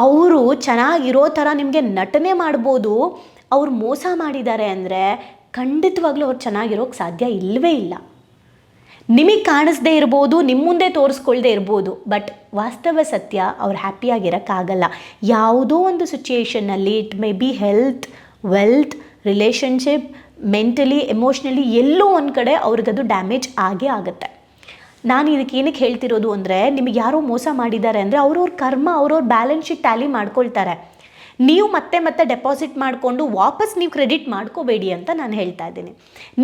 ಅವರು ಚೆನ್ನಾಗಿರೋ ಥರ ನಿಮಗೆ ನಟನೆ ಮಾಡ್ಬೋದು, ಅವ್ರು ಮೋಸ ಮಾಡಿದ್ದಾರೆ ಅಂದರೆ ಖಂಡಿತವಾಗ್ಲೂ ಅವ್ರು ಚೆನ್ನಾಗಿರೋಕ್ಕೆ ಸಾಧ್ಯ ಇಲ್ಲವೇ ಇಲ್ಲ. ನಿಮಗೆ ಕಾಣಿಸ್ದೇ ಇರ್ಬೋದು ನಿಮ್ಮ ಮುಂದೆ ತೋರಿಸ್ಕೊಳ್ದೆ ಇರ್ಬೋದು, ಬಟ್ ವಾಸ್ತವ ಸತ್ಯ ಅವ್ರು ಹ್ಯಾಪಿಯಾಗಿರೋಕ್ಕಾಗಲ್ಲ ಯಾವುದೋ ಒಂದು ಸಿಚುಯೇಷನ್ನಲ್ಲಿ it may be health wealth relationship mentally emotionally ಎಲ್ಲೋ ಒಂದು ಕಡೆ ಅವ್ರಿಗದು ಡ್ಯಾಮೇಜ್ ಆಗೇ ಆಗುತ್ತೆ. ನಾನು ಇದಕ್ಕೆ ಏನಕ್ಕೆ ಹೇಳ್ತಿರೋದು ಅಂದರೆ ನಿಮಗೆ ಯಾರೋ ಮೋಸ ಮಾಡಿದ್ದಾರೆ ಅಂದರೆ ಅವ್ರವ್ರ ಕರ್ಮ, ಅವ್ರವ್ರ ಬ್ಯಾಲೆನ್ಸ್ ಶೀಟ್ ಟ್ಯಾಲಿ ಮಾಡ್ಕೊಳ್ತಾರೆ. ನೀವು ಮತ್ತೆ ಮತ್ತೆ ಡೆಪಾಸಿಟ್ ಮಾಡಿಕೊಂಡು ವಾಪಸ್ ನೀವು ಕ್ರೆಡಿಟ್ ಮಾಡ್ಕೋಬೇಡಿ ಅಂತ ನಾನು ಹೇಳ್ತಾ ಇದ್ದೀನಿ.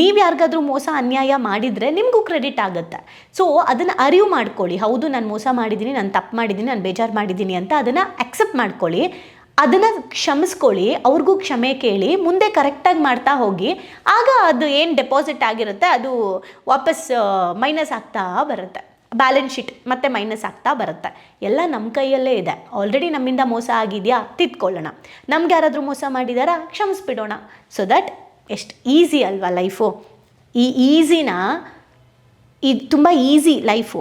ನೀವು ಯಾರಿಗಾದ್ರೂ ಮೋಸ, ಅನ್ಯಾಯ ಮಾಡಿದರೆ ನಿಮಗೂ ಕ್ರೆಡಿಟ್ ಆಗುತ್ತೆ. ಸೊ ಅದನ್ನು ಅರಿವು ಮಾಡ್ಕೊಳ್ಳಿ. ಹೌದು, ನಾನು ಮೋಸ ಮಾಡಿದ್ದೀನಿ, ನಾನು ತಪ್ಪು ಮಾಡಿದ್ದೀನಿ, ನಾನು ಬೇಜಾರು ಮಾಡಿದ್ದೀನಿ ಅಂತ ಅದನ್ನು ಅಕ್ಸೆಪ್ಟ್ ಮಾಡ್ಕೊಳ್ಳಿ. ಅದನ್ನು ಕ್ಷಮಿಸ್ಕೊಳ್ಳಿ, ಅವ್ರಿಗೂ ಕ್ಷಮೆ ಕೇಳಿ, ಮುಂದೆ ಕರೆಕ್ಟಾಗಿ ಮಾಡ್ತಾ ಹೋಗಿ, ಆಗ ಅದು ಏನು ಡೆಪಾಸಿಟ್ ಆಗಿರುತ್ತೆ, ಅದು ವಾಪಸ್ ಮೈನಸ್ ಆಗ್ತಾ ಬರುತ್ತೆ. ಬ್ಯಾಲೆನ್ಸ್ ಶೀಟ್ ಮತ್ತೆ ಮೈನಸ್ ಆಗ್ತಾ ಬರುತ್ತೆ. ಎಲ್ಲ ನಮ್ಮ ಕೈಯಲ್ಲೇ ಇದೆ. ಆಲ್ರೆಡಿ ನಮ್ಮಿಂದ ಮೋಸ ಆಗಿದೆಯಾ? ತಿದ್ಕೊಳ್ಳೋಣ. ನಮ್ಗೆ ಯಾರಾದರೂ ಮೋಸ ಮಾಡಿದಾರಾ? ಕ್ಷಮಿಸ್ಬಿಡೋಣ. ಸೊ ದಟ್ ಎಷ್ಟು ಈಸಿ ಅಲ್ವಾ ಲೈಫು ಈ ಈಸಿನ ಇದು ತುಂಬ ಈಸಿ ಲೈಫು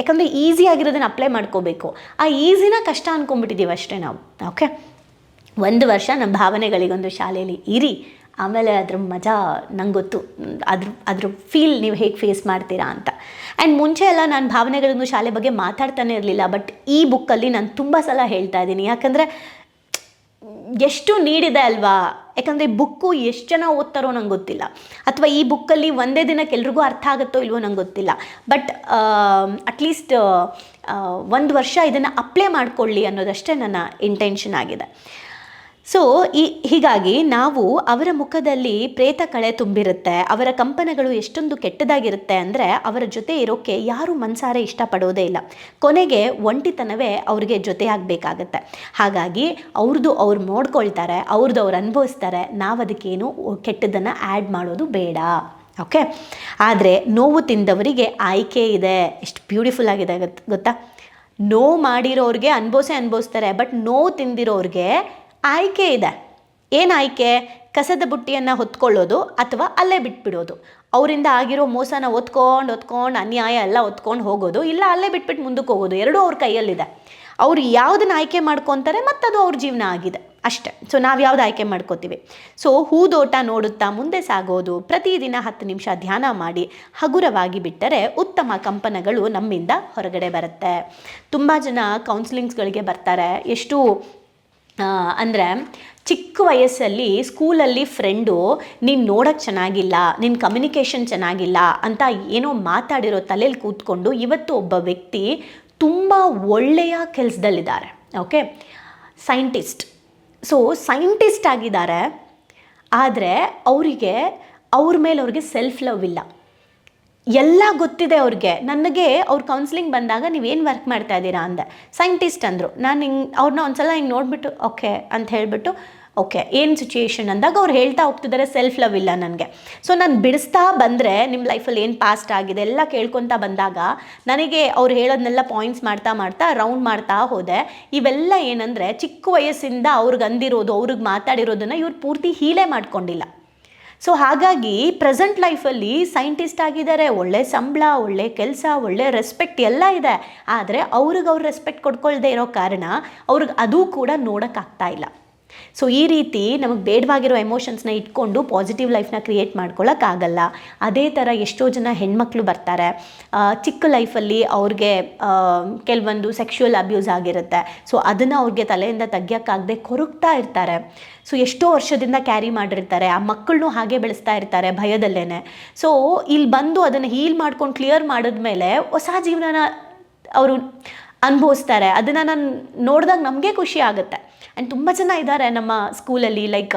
ಯಾಕಂದರೆ ಈಸಿ ಆಗಿರೋದನ್ನ ಅಪ್ಲೈ ಮಾಡ್ಕೋಬೇಕು. ಆ ಈಸಿನ ಕಷ್ಟ ಅಂದ್ಕೊಂಡ್ಬಿಟ್ಟಿದ್ದೀವಿ ಅಷ್ಟೇ ನಾವು. ಓಕೆ ಒಂದು ವರ್ಷ ನಮ್ಮ ಭಾವನೆಗಳಿಗೊಂದು ಶಾಲೆಯಲ್ಲಿ ಇರಿ, ಆಮೇಲೆ ಅದ್ರ ಮಜಾ ನಂಗೆ ಗೊತ್ತು ಅದ್ರ ಅದ್ರ ಫೀಲ್ ನೀವು ಹೇಗೆ ಫೇಸ್ ಮಾಡ್ತೀರಾ ಅಂತ. ಆ್ಯಂಡ್ ಮುಂಚೆ ಎಲ್ಲ ನಾನು ಭಾವನೆಗಳನ್ನು ಶಾಲೆ ಬಗ್ಗೆ ಮಾತಾಡ್ತಾನೆ ಇರಲಿಲ್ಲ ಬಟ್ ಈ ಬುಕ್ಕಲ್ಲಿ ನಾನು ತುಂಬ ಸಲ ಹೇಳ್ತಾ ಇದ್ದೀನಿ. ಯಾಕಂದರೆ ಎಷ್ಟು ನೀಡಿದೆ ಅಲ್ವಾ? ಯಾಕಂದರೆ ಬುಕ್ಕು ಎಷ್ಟು ಜನ ಓದ್ತಾರೋ ನಂಗೆ ಗೊತ್ತಿಲ್ಲ. ಅಥವಾ ಈ ಬುಕ್ಕಲ್ಲಿ ಒಂದೇ ದಿನಕ್ಕೆ ಎಲ್ರಿಗೂ ಅರ್ಥ ಆಗುತ್ತೋ ಇಲ್ವೋ ನಂಗೆ ಗೊತ್ತಿಲ್ಲ. ಬಟ್ ಅಟ್ಲೀಸ್ಟ್ ಒಂದು ವರ್ಷ ಇದನ್ನು ಅಪ್ಲೈ ಮಾಡ್ಕೊಳ್ಳಿ ಅನ್ನೋದಷ್ಟೇ ನನ್ನ ಇಂಟೆನ್ಷನ್ ಆಗಿದೆ. ಸೊ ಈ, ಹೀಗಾಗಿ ನಾವು ಅವರ ಮುಖದಲ್ಲಿ ಪ್ರೇತ ಕಳೆ ತುಂಬಿರುತ್ತೆ, ಅವರ ಕಂಪನಗಳು ಎಷ್ಟೊಂದು ಕೆಟ್ಟದಾಗಿರುತ್ತೆ ಅಂದರೆ ಅವರ ಜೊತೆ ಇರೋಕ್ಕೆ ಯಾರು ಮನಸಾರೆ ಇಷ್ಟಪಡೋದೇ ಇಲ್ಲ. ಕೊನೆಗೆ ಒಂಟಿತನವೇ ಅವ್ರಿಗೆ ಜೊತೆಯಾಗಬೇಕಾಗತ್ತೆ ಹಾಗಾಗಿ ಅವ್ರದ್ದು ಅವ್ರು ನೋಡ್ಕೊಳ್ತಾರೆ ಅವ್ರದ್ದು ಅವ್ರು ಅನುಭವಿಸ್ತಾರೆ ನಾವು ಅದಕ್ಕೇನು ಕೆಟ್ಟದನ್ನು ಆ್ಯಡ್ ಮಾಡೋದು ಬೇಡ. ಓಕೆ ಆದರೆ ನೋವು ತಿಂದವರಿಗೆ ಆಯ್ಕೆ ಇದೆ. ಎಷ್ಟು ಬ್ಯೂಟಿಫುಲ್ ಆಗಿದೆ ಗೊತ್- ಗೊತ್ತಾ? ನೋವು ಮಾಡಿರೋರಿಗೆ ಅನುಭವಿಸೇ ಅನುಭವಿಸ್ತಾರೆ ಬಟ್ ನೋವು ತಿಂದಿರೋರಿಗೆ ಆಯ್ಕೆ ಇದೆ. ಏನು ಆಯ್ಕೆ? ಕಸದ ಬುಟ್ಟಿಯನ್ನು ಹೊತ್ಕೊಳ್ಳೋದು ಅಥವಾ ಅಲ್ಲೇ ಬಿಟ್ಬಿಡೋದು. ಅವರಿಂದ ಆಗಿರೋ ಮೋಸನ ಒತ್ಕೊಂಡು ಒತ್ಕೊಂಡು, ಅನ್ಯಾಯ ಎಲ್ಲ ಒತ್ಕೊಂಡು ಹೋಗೋದು ಇಲ್ಲ ಅಲ್ಲೇ ಬಿಟ್ಬಿಟ್ಟು ಮುಂದಕ್ಕೆ ಹೋಗೋದು ಎರಡೂ ಅವ್ರ ಕೈಯಲ್ಲಿದೆ. ಅವ್ರು ಯಾವುದನ್ನ ಆಯ್ಕೆ ಮಾಡ್ಕೊತಾರೆ ಅದು ಅವ್ರ ಜೀವನ ಆಗಿದೆ ಅಷ್ಟೆ. ಸೊ ನಾವು ಯಾವ್ದು ಆಯ್ಕೆ ಮಾಡ್ಕೋತೀವಿ? ಸೊ ಹೂದೋಟ ನೋಡುತ್ತಾ ಮುಂದೆ ಸಾಗೋದು, ಪ್ರತಿದಿನ ಹತ್ತು ನಿಮಿಷ ಧ್ಯಾನ ಮಾಡಿ, ಹಗುರವಾಗಿ ಬಿಟ್ಟರೆ ಉತ್ತಮ ಕಂಪನಗಳು ನಮ್ಮಿಂದ ಹೊರಗಡೆ ಬರುತ್ತೆ. ತುಂಬ ಜನ ಕೌನ್ಸಿಲಿಂಗ್ಸ್ಗಳಿಗೆ ಬರ್ತಾರೆ, ಎಷ್ಟು ಅಂದರೆ ಚಿಕ್ಕ ವಯಸ್ಸಲ್ಲಿ ಸ್ಕೂಲಲ್ಲಿ ಫ್ರೆಂಡು, ನೀನು ನೋಡೋಕ್ಕೆ ಚೆನ್ನಾಗಿಲ್ಲ ನಿನ್ನ ಕಮ್ಯುನಿಕೇಷನ್ ಚೆನ್ನಾಗಿಲ್ಲ ಅಂತ ಏನೋ ಮಾತಾಡಿರೋ ತಲೆಯಲ್ಲಿ ಕೂತ್ಕೊಂಡು ಇವತ್ತು ಒಬ್ಬ ವ್ಯಕ್ತಿ ತುಂಬ ಒಳ್ಳೆಯ ಕೆಲಸದಲ್ಲಿದ್ದಾರೆ, ಓಕೆ? ಸೈಂಟಿಸ್ಟ್. ಸೊ, ಸೈಂಟಿಸ್ಟ್ ಆಗಿದ್ದಾರೆ, ಆದರೆ ಅವರಿಗೆ, ಅವ್ರ ಮೇಲೆ ಅವ್ರಿಗೆ ಸೆಲ್ಫ್ ಲವ್ ಇಲ್ಲ. ಎಲ್ಲ ಗೊತ್ತಿದೆ ಅವ್ರಿಗೆ. ನನಗೆ ಅವ್ರ ಕೌನ್ಸಿಲಿಂಗ್ ಬಂದಾಗ ನೀವೇನು ವರ್ಕ್ ಮಾಡ್ತಾ ಇದ್ದೀರಾ ಅಂದೆ. ಸೈಂಟಿಸ್ಟ್ ಅಂದರು. ನಾನು ಹಿಂಗೆ ಅವ್ರನ್ನ ಒಂದ್ಸಲ ಹಿಂಗೆ ನೋಡಿಬಿಟ್ಟು, ಓಕೆ, ಅಂತ ಹೇಳಿಬಿಟ್ಟು, ಓಕೆ, ಏನು ಸಿಚುಯೇಷನ್ ಅಂದಾಗ ಅವ್ರು ಹೇಳ್ತಾ ಹೋಗ್ತಿದ್ದಾರೆ ಸೆಲ್ಫ್ ಲವ್ ಇಲ್ಲ ನನಗೆ. ಸೊ ನಾನು ಬಿಡಿಸ್ತಾ ಬಂದರೆ ನಿಮ್ಮ ಲೈಫಲ್ಲಿ ಏನು ಪಾಸ್ಟ್ ಆಗಿದೆ, ಎಲ್ಲ ಕೇಳ್ಕೊತಾ ಬಂದಾಗ, ನನಗೆ ಅವ್ರು ಹೇಳೋದನ್ನೆಲ್ಲ ಪಾಯಿಂಟ್ಸ್ ಮಾಡ್ತಾ ಮಾಡ್ತಾ ರೌಂಡ್ ಮಾಡ್ತಾ ಹೋದೆ. ಇವೆಲ್ಲ ಏನಂದರೆ, ಚಿಕ್ಕ ವಯಸ್ಸಿಂದ ಅವ್ರಿಗೆ ಅಂದಿರೋದು, ಅವ್ರಿಗೆ ಮಾತಾಡಿರೋದನ್ನು ಇವ್ರು ಪೂರ್ತಿ ಹೀಲೇ ಮಾಡ್ಕೊಂಡಿಲ್ಲ. ಸೊ ಹಾಗಾಗಿ ಪ್ರೆಸೆಂಟ್ ಲೈಫಲ್ಲಿ ಸೈಂಟಿಸ್ಟ್ ಆಗಿದ್ದಾರೆ, ಒಳ್ಳೆ ಸಂಬಳ, ಒಳ್ಳೆ ಕೆಲಸ, ಒಳ್ಳೆ ರೆಸ್ಪೆಕ್ಟ್ ಎಲ್ಲ ಇದೆ. ಆದರೆ ಅವ್ರಿಗೆ ಅವ್ರು ರೆಸ್ಪೆಕ್ಟ್ ಕೊಡ್ಕೊಳ್ದೇ ಇರೋ ಕಾರಣ ಅವ್ರಿಗೆ ಅದು ಕೂಡ ನೋಡೋಕ್ಕಾಗ್ತಾ ಇಲ್ಲ. ಸೊ ಈ ರೀತಿ ನಮಗೆ ಬೇಡವಾಗಿರೋ ಎಮೋಷನ್ಸ್ನ ಇಟ್ಕೊಂಡು ಪಾಸಿಟಿವ್ ಲೈಫ್ನ ಕ್ರಿಯೇಟ್ ಮಾಡ್ಕೊಳ್ಳೋಕ್ಕಾಗಲ್ಲ ಅದೇ ಥರ ಎಷ್ಟೋ ಜನ ಹೆಣ್ಮಕ್ಳು ಬರ್ತಾರೆ. ಚಿಕ್ಕ ಲೈಫಲ್ಲಿ ಅವ್ರಿಗೆ ಕೆಲವೊಂದು ಸೆಕ್ಷುವಲ್ ಅಬ್ಯೂಸ್ ಆಗಿರುತ್ತೆ. ಸೊ ಅದನ್ನು ಅವ್ರಿಗೆ ತಲೆಯಿಂದ ತೆಗಿಯೋಕ್ಕಾಗದೆ ಕೊರಗ್ತಾ ಇರ್ತಾರೆ. ಸೊ ಎಷ್ಟೋ ವರ್ಷದಿಂದ ಕ್ಯಾರಿ ಮಾಡಿರ್ತಾರೆ. ಆ ಮಕ್ಕಳನ್ನೂ ಹಾಗೆ ಬೆಳೆಸ್ತಾ ಇರ್ತಾರೆ ಭಯದಲ್ಲೇ ಸೊ ಇಲ್ಲಿ ಬಂದು ಅದನ್ನು ಹೀಲ್ ಮಾಡ್ಕೊಂಡು ಕ್ಲಿಯರ್ ಮಾಡಿದ್ಮೇಲೆ ಹೊಸ ಜೀವನನ ಅವರು ಅನುಭವಿಸ್ತಾರೆ. ಅದನ್ನು ನಾನು ನೋಡಿದಾಗ ನಮಗೆ ಖುಷಿ ಆಗುತ್ತೆ. ಆ್ಯಂಡ್ ತುಂಬ ಜನ ಇದ್ದಾರೆ ನಮ್ಮ ಸ್ಕೂಲಲ್ಲಿ ಲೈಕ್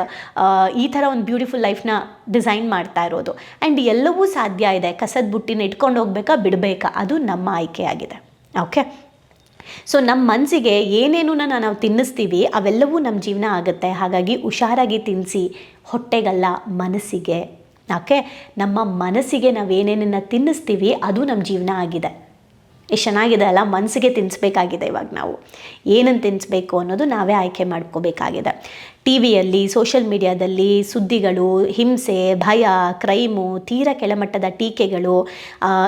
ಈ ಥರ ಒಂದು ಬ್ಯೂಟಿಫುಲ್ ಲೈಫ್ನ ಡಿಸೈನ್ ಮಾಡ್ತಾ ಇರೋದು. ಆ್ಯಂಡ್ ಎಲ್ಲವೂ ಸಾಧ್ಯ ಇದೆ. ಕಸದ ಬುಟ್ಟಿನ ಇಟ್ಕೊಂಡು ಹೋಗ್ಬೇಕಾ, ಬಿಡಬೇಕಾ? ಅದು ನಮ್ಮ ಆಯ್ಕೆಯಾಗಿದೆ ಓಕೆ ಸೊ ನಮ್ಮ ಮನಸ್ಸಿಗೆ ಏನೇನನ್ನ ನಾವು ತಿನ್ನಿಸ್ತೀವಿ, ಅವೆಲ್ಲವೂ ನಮ್ಮ ಜೀವನ ಆಗುತ್ತೆ. ಹಾಗಾಗಿ ಹುಷಾರಾಗಿ ತಿನ್ನಿಸಿ ಹೊಟ್ಟೆಗಲ್ಲ, ಮನಸ್ಸಿಗೆ. ಓಕೆ ನಮ್ಮ ಮನಸ್ಸಿಗೆ ನಾವು ಏನೇನನ್ನ ತಿನ್ನಿಸ್ತೀವಿ, ಅದು ನಮ್ಮ ಜೀವನ ಆಗಿದೆ. ಎಷ್ಟು ಚೆನ್ನಾಗಿದೆ ಅಲ್ಲ? ಮನಸ್ಸಿಗೆ ತಿನ್ನಿಸ್ಬೇಕಾಗಿದೆ ಇವಾಗ ನಾವು. ಏನನ್ನು ತಿನ್ನಿಸ್ಬೇಕು ಅನ್ನೋದು ನಾವೇ ಆಯ್ಕೆ ಮಾಡ್ಕೋಬೇಕಾಗಿದೆ. ಟಿ ವಿಯಲ್ಲಿ ಸೋಷಿಯಲ್ ಮೀಡಿಯಾದಲ್ಲಿ ಸುದ್ದಿಗಳು, ಹಿಂಸೆ, ಭಯ ಕ್ರೈಮು ತೀರ ಕೆಳಮಟ್ಟದ ಟೀಕೆಗಳು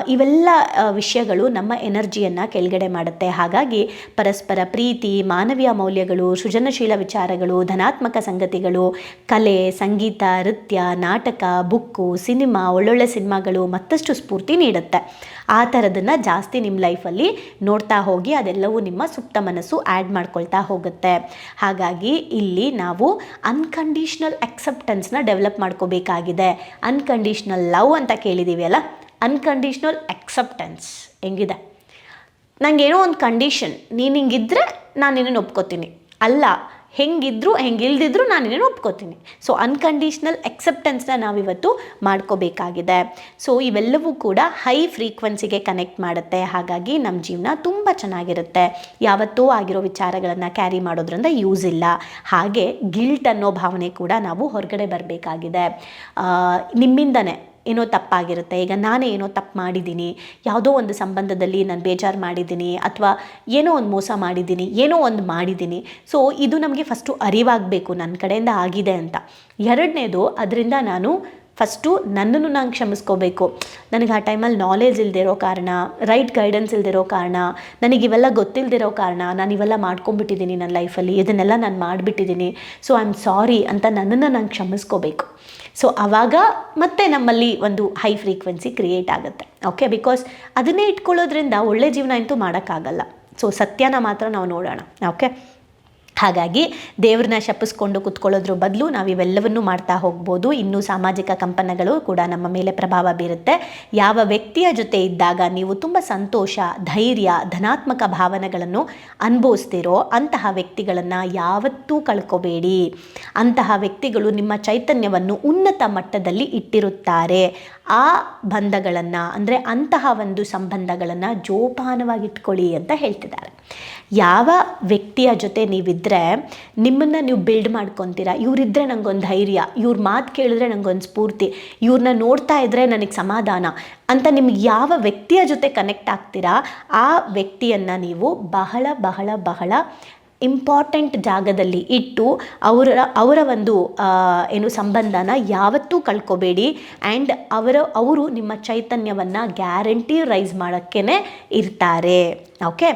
ಇವೆಲ್ಲ ವಿಷಯಗಳು ನಮ್ಮ ಎನರ್ಜಿಯನ್ನು ಕೆಳಗಡೆ ಮಾಡುತ್ತೆ. ಹಾಗಾಗಿ ಪರಸ್ಪರ ಪ್ರೀತಿ, ಮಾನವೀಯ ಮೌಲ್ಯಗಳು, ಸೃಜನಶೀಲ ವಿಚಾರಗಳು, ಧನಾತ್ಮಕ ಸಂಗತಿಗಳು, ಕಲೆ, ಸಂಗೀತ, ನೃತ್ಯ, ನಾಟಕ, ಬುಕ್ಕು, ಸಿನಿಮಾ, ಒಳ್ಳೊಳ್ಳೆ ಸಿನಿಮಾಗಳು ಮತ್ತಷ್ಟು ಸ್ಫೂರ್ತಿ ನೀಡುತ್ತೆ. ಆ ಥರದನ್ನು ಜಾಸ್ತಿ ನಿಮ್ಮ ಲೈಫಲ್ಲಿ ನೋಡ್ತಾ ಹೋಗಿ ಅದೆಲ್ಲವೂ ನಿಮ್ಮ ಸುಪ್ತ ಮನಸ್ಸು ಆ್ಯಡ್ ಮಾಡ್ಕೊಳ್ತಾ ಹೋಗುತ್ತೆ. ಹಾಗಾಗಿ ಇಲ್ಲಿ ನಾವು ಅನ್ಕಂಡೀಷ್ನಲ್ ಅಕ್ಸೆಪ್ಟೆನ್ಸ್ನ ಡೆವಲಪ್ ಮಾಡ್ಕೋಬೇಕಾಗಿದೆ. ಅನ್ಕಂಡೀಷ್ನಲ್ ಲವ್ ಅಂತ ಕೇಳಿದ್ದೀವಿ ಅಲ್ಲ? ಅನ್ಕಂಡೀಷ್ನಲ್ ಅಕ್ಸೆಪ್ಟೆನ್ಸ್ ಹೆಂಗಿದೆ? ನನಗೇನೋ ಒಂದು ಕಂಡೀಷನ್ ನೀನು ಹಿಂಗಿದ್ರೆ ನಾನು ನಿನ್ನನ್ನು ಒಪ್ಕೋತೀನಿ. ಅಲ್ಲ ಹೆಂಗಿದ್ರು, ಹೆಂಗಿಲ್ದಿದ್ರು ನಾನು ಇನ್ನೇನು ಒಪ್ಕೋತೀನಿ. ಸೊ ಅನ್ಕಂಡೀಷ್ನಲ್ ಎಕ್ಸೆಪ್ಟೆನ್ಸ್ನ ನಾವಿವತ್ತು ಮಾಡ್ಕೋಬೇಕಾಗಿದೆ. ಸೊ ಇವೆಲ್ಲವೂ ಕೂಡ ಹೈ ಫ್ರೀಕ್ವೆನ್ಸಿಗೆ ಕನೆಕ್ಟ್ ಮಾಡುತ್ತೆ. ಹಾಗಾಗಿ ನಮ್ಮ ಜೀವನ ತುಂಬ ಚೆನ್ನಾಗಿರುತ್ತೆ. ಯಾವತ್ತೂ ಆಗಿರೋ ವಿಚಾರಗಳನ್ನು ಕ್ಯಾರಿ ಮಾಡೋದ್ರಿಂದ ಯೂಸ್ ಇಲ್ಲ. ಹಾಗೆ ಗಿಲ್ಟ್ ಅನ್ನೋ ಭಾವನೆ ಕೂಡ ನಾವು ಹೊರಗಡೆ ಬರಬೇಕಾಗಿದೆ. ನಿಮ್ಮಿಂದನೇ. ಏನೋ ತಪ್ಪಾಗಿರುತ್ತೆ. ಈಗ ನಾನೇ ಏನೋ ತಪ್ಪು ಮಾಡಿದ್ದೀನಿ. ಯಾವುದೋ ಒಂದು ಸಂಬಂಧದಲ್ಲಿ ನಾನು ಬೇಜಾರು ಮಾಡಿದ್ದೀನಿ ಅಥವಾ ಏನೋ ಒಂದು ಮೋಸ ಮಾಡಿದ್ದೀನಿ, ಏನೋ ಒಂದು ಮಾಡಿದ್ದೀನಿ. ಸೊ ಇದು ನಮಗೆ ಫಸ್ಟು ಅರಿವಾಗಬೇಕು ನನ್ನ ಕಡೆಯಿಂದ ಆಗಿದೆ ಅಂತ. ಎರಡನೇದು, ಅದರಿಂದ ನಾನು ಫಸ್ಟು ನನ್ನನ್ನು ನಾನು ಕ್ಷಮಿಸ್ಕೋಬೇಕು. ನನಗೆ ಆ ಟೈಮಲ್ಲಿ ನಾಲೆಜ್ ಇಲ್ದಿರೋ ಕಾರಣ ರೈಟ್ ಗೈಡೆನ್ಸ್ ಇಲ್ದಿರೋ ಕಾರಣ, ನನಗೆ ಇವೆಲ್ಲ ಗೊತ್ತಿಲ್ದಿರೋ ಕಾರಣ, ನಾನು ಇವೆಲ್ಲ ಮಾಡ್ಕೊಂಡ್ಬಿಟ್ಟಿದ್ದೀನಿ ನನ್ನ ಲೈಫಲ್ಲಿ ಇದನ್ನೆಲ್ಲ ನಾನು ಮಾಡಿಬಿಟ್ಟಿದ್ದೀನಿ. ಸೊ ಐ ಆಮ್ ಸಾರಿ ಅಂತ ನನ್ನನ್ನು ನಾನು ಕ್ಷಮಿಸ್ಕೋಬೇಕು. ಸೊ ಆವಾಗ ಮತ್ತೆ ನಮ್ಮಲ್ಲಿ ಒಂದು ಹೈ ಫ್ರೀಕ್ವೆನ್ಸಿ ಕ್ರಿಯೇಟ್ ಆಗುತ್ತೆ. ಓಕೆ ಬಿಕಾಸ್ ಅದನ್ನೇ ಇಟ್ಕೊಳ್ಳೋದ್ರಿಂದ ಒಳ್ಳೆ ಜೀವನ ಅಂತೂ ಮಾಡೋಕ್ಕಾಗಲ್ಲ. ಸೊ ಸತ್ಯನ ಮಾತ್ರ ನಾವು ನೋಡೋಣ. ಓಕೆ ಹಾಗಾಗಿ ದೇವ್ರನ್ನ ಶಪಿಸ್ಕೊಂಡು ಕುತ್ಕೊಳ್ಳೋದ್ರ ಬದಲು ನಾವು ಇವೆಲ್ಲವನ್ನೂ ಮಾಡ್ತಾ ಹೋಗ್ಬೋದು. ಇನ್ನೂ ಸಾಮಾಜಿಕ ಕಂಪನಗಳು ಕೂಡ ನಮ್ಮ ಮೇಲೆ ಪ್ರಭಾವ ಬೀರುತ್ತೆ. ಯಾವ ವ್ಯಕ್ತಿಯ ಜೊತೆ ಇದ್ದಾಗ ನೀವು ತುಂಬ ಸಂತೋಷ, ಧೈರ್ಯ, ಧನಾತ್ಮಕ ಭಾವನೆಗಳನ್ನು ಅನುಭವಿಸ್ತಿರೋ ಅಂತಹ ವ್ಯಕ್ತಿಗಳನ್ನು ಯಾವತ್ತೂ ಕಳ್ಕೊಬೇಡಿ. ಅಂತಹ ವ್ಯಕ್ತಿಗಳು ನಿಮ್ಮ ಚೈತನ್ಯವನ್ನು ಉನ್ನತ ಮಟ್ಟದಲ್ಲಿ ಇಟ್ಟಿರುತ್ತಾರೆ. ಆ ಬಂಧಗಳನ್ನು, ಅಂದರೆ ಅಂತಹ ಒಂದು ಸಂಬಂಧಗಳನ್ನು ಜೋಪಾನವಾಗಿ ಇಟ್ಕೊಳ್ಳಿ ಅಂತ ಹೇಳ್ತಿದ್ದಾರೆ. ಯಾವ ವ್ಯಕ್ತಿಯ ಜೊತೆ ನೀವಿದ್ದರೆ ನಿಮ್ಮನ್ನು ನೀವು ಬಿಲ್ಡ್ ಮಾಡ್ಕೊತೀರಾ? ಇವರಿದ್ದರೆ ನನಗೊಂದು ಧೈರ್ಯ, ಇವ್ರ ಮಾತು ಕೇಳಿದ್ರೆ ನನಗೊಂದು ಸ್ಫೂರ್ತಿ ಇವ್ರನ್ನ ನೋಡ್ತಾ ಇದ್ದರೆ ನನಗೆ ಸಮಾಧಾನ ಅಂತ ನಿಮ್ಗೆ ಯಾವ ವ್ಯಕ್ತಿಯ ಜೊತೆ ಕನೆಕ್ಟ್ ಆಗ್ತೀರಾ, ಆ ವ್ಯಕ್ತಿಯನ್ನು ನೀವು ಬಹಳ ಬಹಳ ಬಹಳ ಇಂಪಾರ್ಟೆಂಟ್ ಜಾಗದಲ್ಲಿ ಇಟ್ಟು ಅವರ ಅವರ ಒಂದು ಏನು ಸಂಬಂಧನ ಯಾವತ್ತೂ ಕಳ್ಕೊಬೇಡಿ. ಆ್ಯಂಡ್ ಅವರ, ಅವರು ನಿಮ್ಮ ಚೈತನ್ಯವನ್ನು ಗ್ಯಾರಂಟಿ ರೈಸ್ ಮಾಡೋಕ್ಕೇ ಇರ್ತಾರೆ. ಓಕೆ?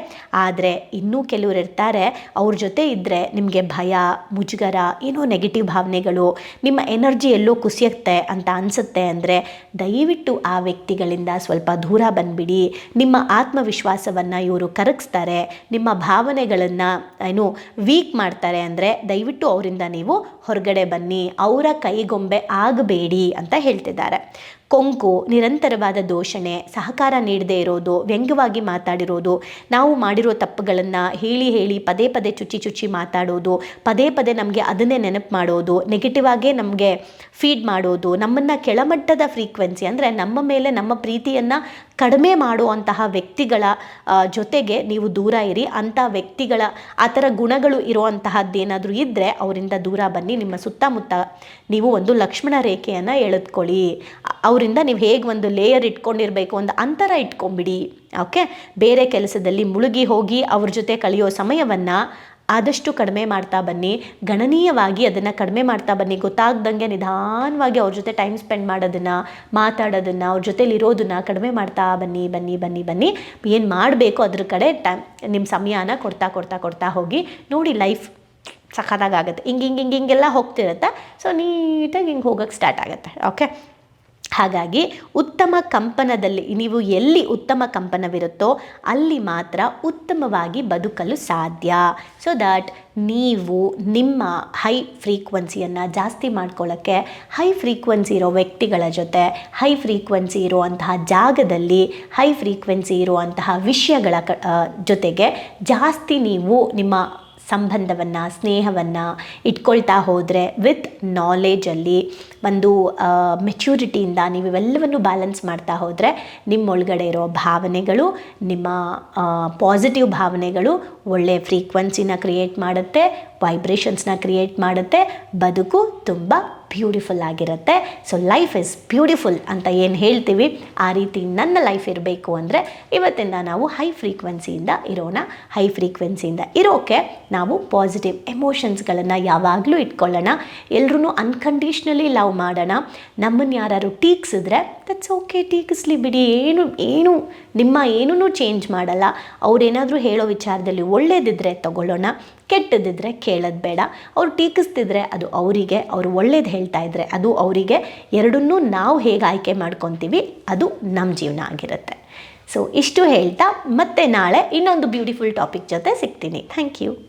ಆದರೆ ಇನ್ನೂ ಕೆಲವರು ಇರ್ತಾರೆ, ಅವ್ರ ಜೊತೆ ಇದ್ದರೆ ನಿಮಗೆ ಭಯ, ಮುಜುಗರ, ಏನೋ ನೆಗೆಟಿವ್ ಭಾವನೆಗಳು, ನಿಮ್ಮ ಎನರ್ಜಿ ಎಲ್ಲೋ ಕುಸಿಯುತ್ತೆ ಅಂತ ಅನಿಸುತ್ತೆ ಅಂದರೆ ದಯವಿಟ್ಟು ಆ ವ್ಯಕ್ತಿಗಳಿಂದ ಸ್ವಲ್ಪ ದೂರ ಬಂದುಬಿಡಿ. ನಿಮ್ಮ ಆತ್ಮವಿಶ್ವಾಸವನ್ನು ಇವರು ಕರಗಿಸ್ತಾರೆ, ನಿಮ್ಮ ಭಾವನೆಗಳನ್ನು ಏನು ವೀಕ್ ಮಾಡ್ತಾರೆ ಅಂದರೆ ದಯವಿಟ್ಟು ಅವರಿಂದ ನೀವು ಹೊರಗಡೆ ಬನ್ನಿ, ಅವರ ಕೈಗೊಂಬೆ ಆಗಬೇಡಿ ಅಂತ ಹೇಳ್ತಿದ್ದಾರೆ. ಕೊಂಕು, ನಿರಂತರವಾದ ದೋಷಣೆ, ಸಹಕಾರ ನೀಡದೇ ಇರೋದು, ವ್ಯಂಗ್ಯವಾಗಿ ಮಾತಾಡಿರೋದು, ನಾವು ಮಾಡಿರೋ ತಪ್ಪುಗಳನ್ನು ಹೇಳಿ ಹೇಳಿ, ಪದೇ ಪದೇ ಚುಚ್ಚಿ ಚುಚ್ಚಿ ಮಾತಾಡೋದು, ಪದೇ ಪದೇ ನಮಗೆ ಅದನ್ನೇ ನೆನಪು ಮಾಡೋದು ನೆಗೆಟಿವ್ ಆಗೇ ನಮಗೆ ಫೀಡ್ ಮಾಡೋದು, ನಮ್ಮನ್ನು ಕೆಳಮಟ್ಟದ ಫ್ರೀಕ್ವೆನ್ಸಿ ಅಂದರೆ ನಮ್ಮ ಮೇಲೆ ನಮ್ಮ ಪ್ರೀತಿಯನ್ನು ಕಡಿಮೆ ಮಾಡುವಂತಹ ವ್ಯಕ್ತಿಗಳ ಜೊತೆಗೆ ನೀವು ದೂರ ಇರಿ. ಅಂಥ ವ್ಯಕ್ತಿಗಳ, ಆ ಥರ ಗುಣಗಳು ಇರುವಂತಹದ್ದೇನಾದರೂ ಇದ್ದರೆ ಅವರಿಂದ ದೂರ ಬನ್ನಿ. ನಿಮ್ಮ ಸುತ್ತಮುತ್ತ ನೀವು ಒಂದು ಲಕ್ಷ್ಮಣ ರೇಖೆಯನ್ನು ಎಳೆದುಕೊಳ್ಳಿ. ಅವರಿಂದ ನೀವು ಹೇಗೆ ಒಂದು ಲೇಯರ್ ಇಟ್ಕೊಂಡಿರಬೇಕು, ಒಂದು ಅಂತರ ಇಟ್ಕೊಂಬಿಡಿ ಓಕೆ ಬೇರೆ ಕೆಲಸದಲ್ಲಿ ಮುಳುಗಿ ಹೋಗಿ ಅವ್ರ ಜೊತೆ ಕಳೆಯೋ ಸಮಯವನ್ನು ಆದಷ್ಟು ಕಡಿಮೆ ಮಾಡ್ತಾ ಬನ್ನಿ. ಗಣನೀಯವಾಗಿ ಅದನ್ನು ಕಡಿಮೆ ಮಾಡ್ತಾ ಬನ್ನಿ. ಗೊತ್ತಾಗ್ದಂಗೆ ನಿಧಾನವಾಗಿ ಅವ್ರ ಜೊತೆ ಟೈಮ್ ಸ್ಪೆಂಡ್ ಮಾಡೋದನ್ನು, ಮಾತಾಡೋದನ್ನು, ಅವ್ರ ಜೊತೇಲಿ ಇರೋದನ್ನ ಕಡಿಮೆ ಮಾಡ್ತಾ ಬನ್ನಿ ಬನ್ನಿ ಬನ್ನಿ ಬನ್ನಿ. ಏನು ಮಾಡಬೇಕು ಅದ್ರ ಕಡೆ ಟೈಮ್ ನಿಮ್ಮ ಸಮಯನ ಕೊಡ್ತಾ ಕೊಡ್ತಾ ಕೊಡ್ತಾ ಹೋಗಿ ನೋಡಿ ಲೈಫ್ ಸಖತ್ತಾಗುತ್ತೆ ಹಿಂಗೆ ಹಿಂಗೆ ಹಿಂಗೆ, ಹಿಂಗೆಲ್ಲ ಹೋಗ್ತಿರುತ್ತೆ. ಸೊ ನೀಟಾಗಿ ಹಿಂಗೆ ಹೋಗೋಕ್ಕೆ ಸ್ಟಾರ್ಟ್ ಆಗುತ್ತೆ. ಓಕೆ ಹಾಗಾಗಿ ಉತ್ತಮ ಕಂಪನದಲ್ಲಿ ನೀವು ಎಲ್ಲಿ ಉತ್ತಮ ಕಂಪನವಿರುತ್ತೋ ಅಲ್ಲಿ ಮಾತ್ರ ಉತ್ತಮವಾಗಿ ಬದುಕಲು ಸಾಧ್ಯ. ಸೊ ದಟ್ ನೀವು ನಿಮ್ಮ ಹೈ ಫ್ರೀಕ್ವೆನ್ಸಿಯನ್ನು ಜಾಸ್ತಿ ಮಾಡ್ಕೊಳ್ಳೋಕ್ಕೆ ಹೈ ಫ್ರೀಕ್ವೆನ್ಸಿ ಇರೋ ವ್ಯಕ್ತಿಗಳ ಜೊತೆ ಹೈ ಫ್ರೀಕ್ವೆನ್ಸಿ ಇರುವಂತಹ ಜಾಗದಲ್ಲಿ ಹೈ ಫ್ರೀಕ್ವೆನ್ಸಿ ಇರುವಂತಹ ವಿಷಯಗಳ ಜೊತೆಗೆ ಜಾಸ್ತಿ ನೀವು ನಿಮ್ಮ ಸಂಬಂಧವನ್ನು, ಸ್ನೇಹವನ್ನು ಇಟ್ಕೊಳ್ತಾ ಹೋದರೆ ವಿತ್ ನಾಲೆಜಲ್ಲಿ ಒಂದು ಮೆಚ್ಯೂರಿಟಿಯಿಂದ ನೀವು ಇವೆಲ್ಲವನ್ನು ಬ್ಯಾಲೆನ್ಸ್ ಮಾಡ್ತಾ ಹೋದರೆ ನಿಮ್ಮೊಳಗಡೆ ಇರೋ ಭಾವನೆಗಳು, ನಿಮ್ಮ ಪಾಸಿಟಿವ್ ಭಾವನೆಗಳು ಒಳ್ಳೆಯ ಫ್ರೀಕ್ವೆನ್ಸಿನ ಕ್ರಿಯೇಟ್ ಮಾಡುತ್ತೆ ವೈಬ್ರೇಷನ್ಸ್ನ ಕ್ರಿಯೇಟ್ ಮಾಡುತ್ತೆ, ಬದುಕು ತುಂಬ ಬ್ಯೂಟಿಫುಲ್ ಆಗಿರುತ್ತೆ. ಸೊ ಲೈಫ್ ಇಸ್ ಬ್ಯೂಟಿಫುಲ್ ಅಂತ ಏನು ಹೇಳ್ತೀವಿ? ಆ ರೀತಿ ನನ್ನ ಲೈಫ್ ಇರಬೇಕು ಅಂದರೆ ಇವತ್ತಿಂದ ನಾವು ಹೈ ಫ್ರೀಕ್ವೆನ್ಸಿಯಿಂದ ಇರೋಣ. ಹೈ ಫ್ರೀಕ್ವೆನ್ಸಿಯಿಂದ ಇರೋಕ್ಕೆ ನಾವು ಪಾಸಿಟಿವ್ ಎಮೋಷನ್ಸ್ಗಳನ್ನು ಯಾವಾಗಲೂ ಇಟ್ಕೊಳ್ಳೋಣ. ಎಲ್ಲರೂ ಅನ್ಕಂಡೀಷ್ನಲಿ ಲವ್ ಮಾಡೋಣ. ನಮ್ಮನ್ನು ಯಾರು ಟೀಕ್ಸಿದ್ರೆ ದಟ್ಸ್ ಓಕೆ ಟೀಕಿಸ್ಲಿ ಬಿಡಿ. ಏನು ಏನು ನಿಮ್ಮ ಏನೂ ಚೇಂಜ್ ಮಾಡಲ್ಲ. ಅವರೇನಾದರೂ ಹೇಳೋ ವಿಚಾರದಲ್ಲಿ ಒಳ್ಳೇದಿದ್ದರೆ ತಗೊಳ್ಳೋಣ ಕೆಟ್ಟದಿದ್ದರೆ ಕೇಳೋದು ಬೇಡ. ಅವ್ರು ಟೀಕಿಸ್ತಿದ್ರೆ ಅದು ಅವರಿಗೆ, ಅವರು ಒಳ್ಳೇದು ಹೇಳ್ತಾ ಇದ್ದರೆ ಅದು ಅವರಿಗೆ. ಎರಡನ್ನೂ ನಾವು ಹೇಗೆ ಆಯ್ಕೆ ಮಾಡ್ಕೊತೀವಿ, ಅದು ನಮ್ಮ ಜೀವನ ಆಗಿರುತ್ತೆ. ಸೊ ಇಷ್ಟು ಹೇಳ್ತಾ, ಮತ್ತೆ ನಾಳೆ ಇನ್ನೊಂದು ಬ್ಯೂಟಿಫುಲ್ ಟಾಪಿಕ್ ಜೊತೆ ಸಿಗ್ತೀನಿ. Thank you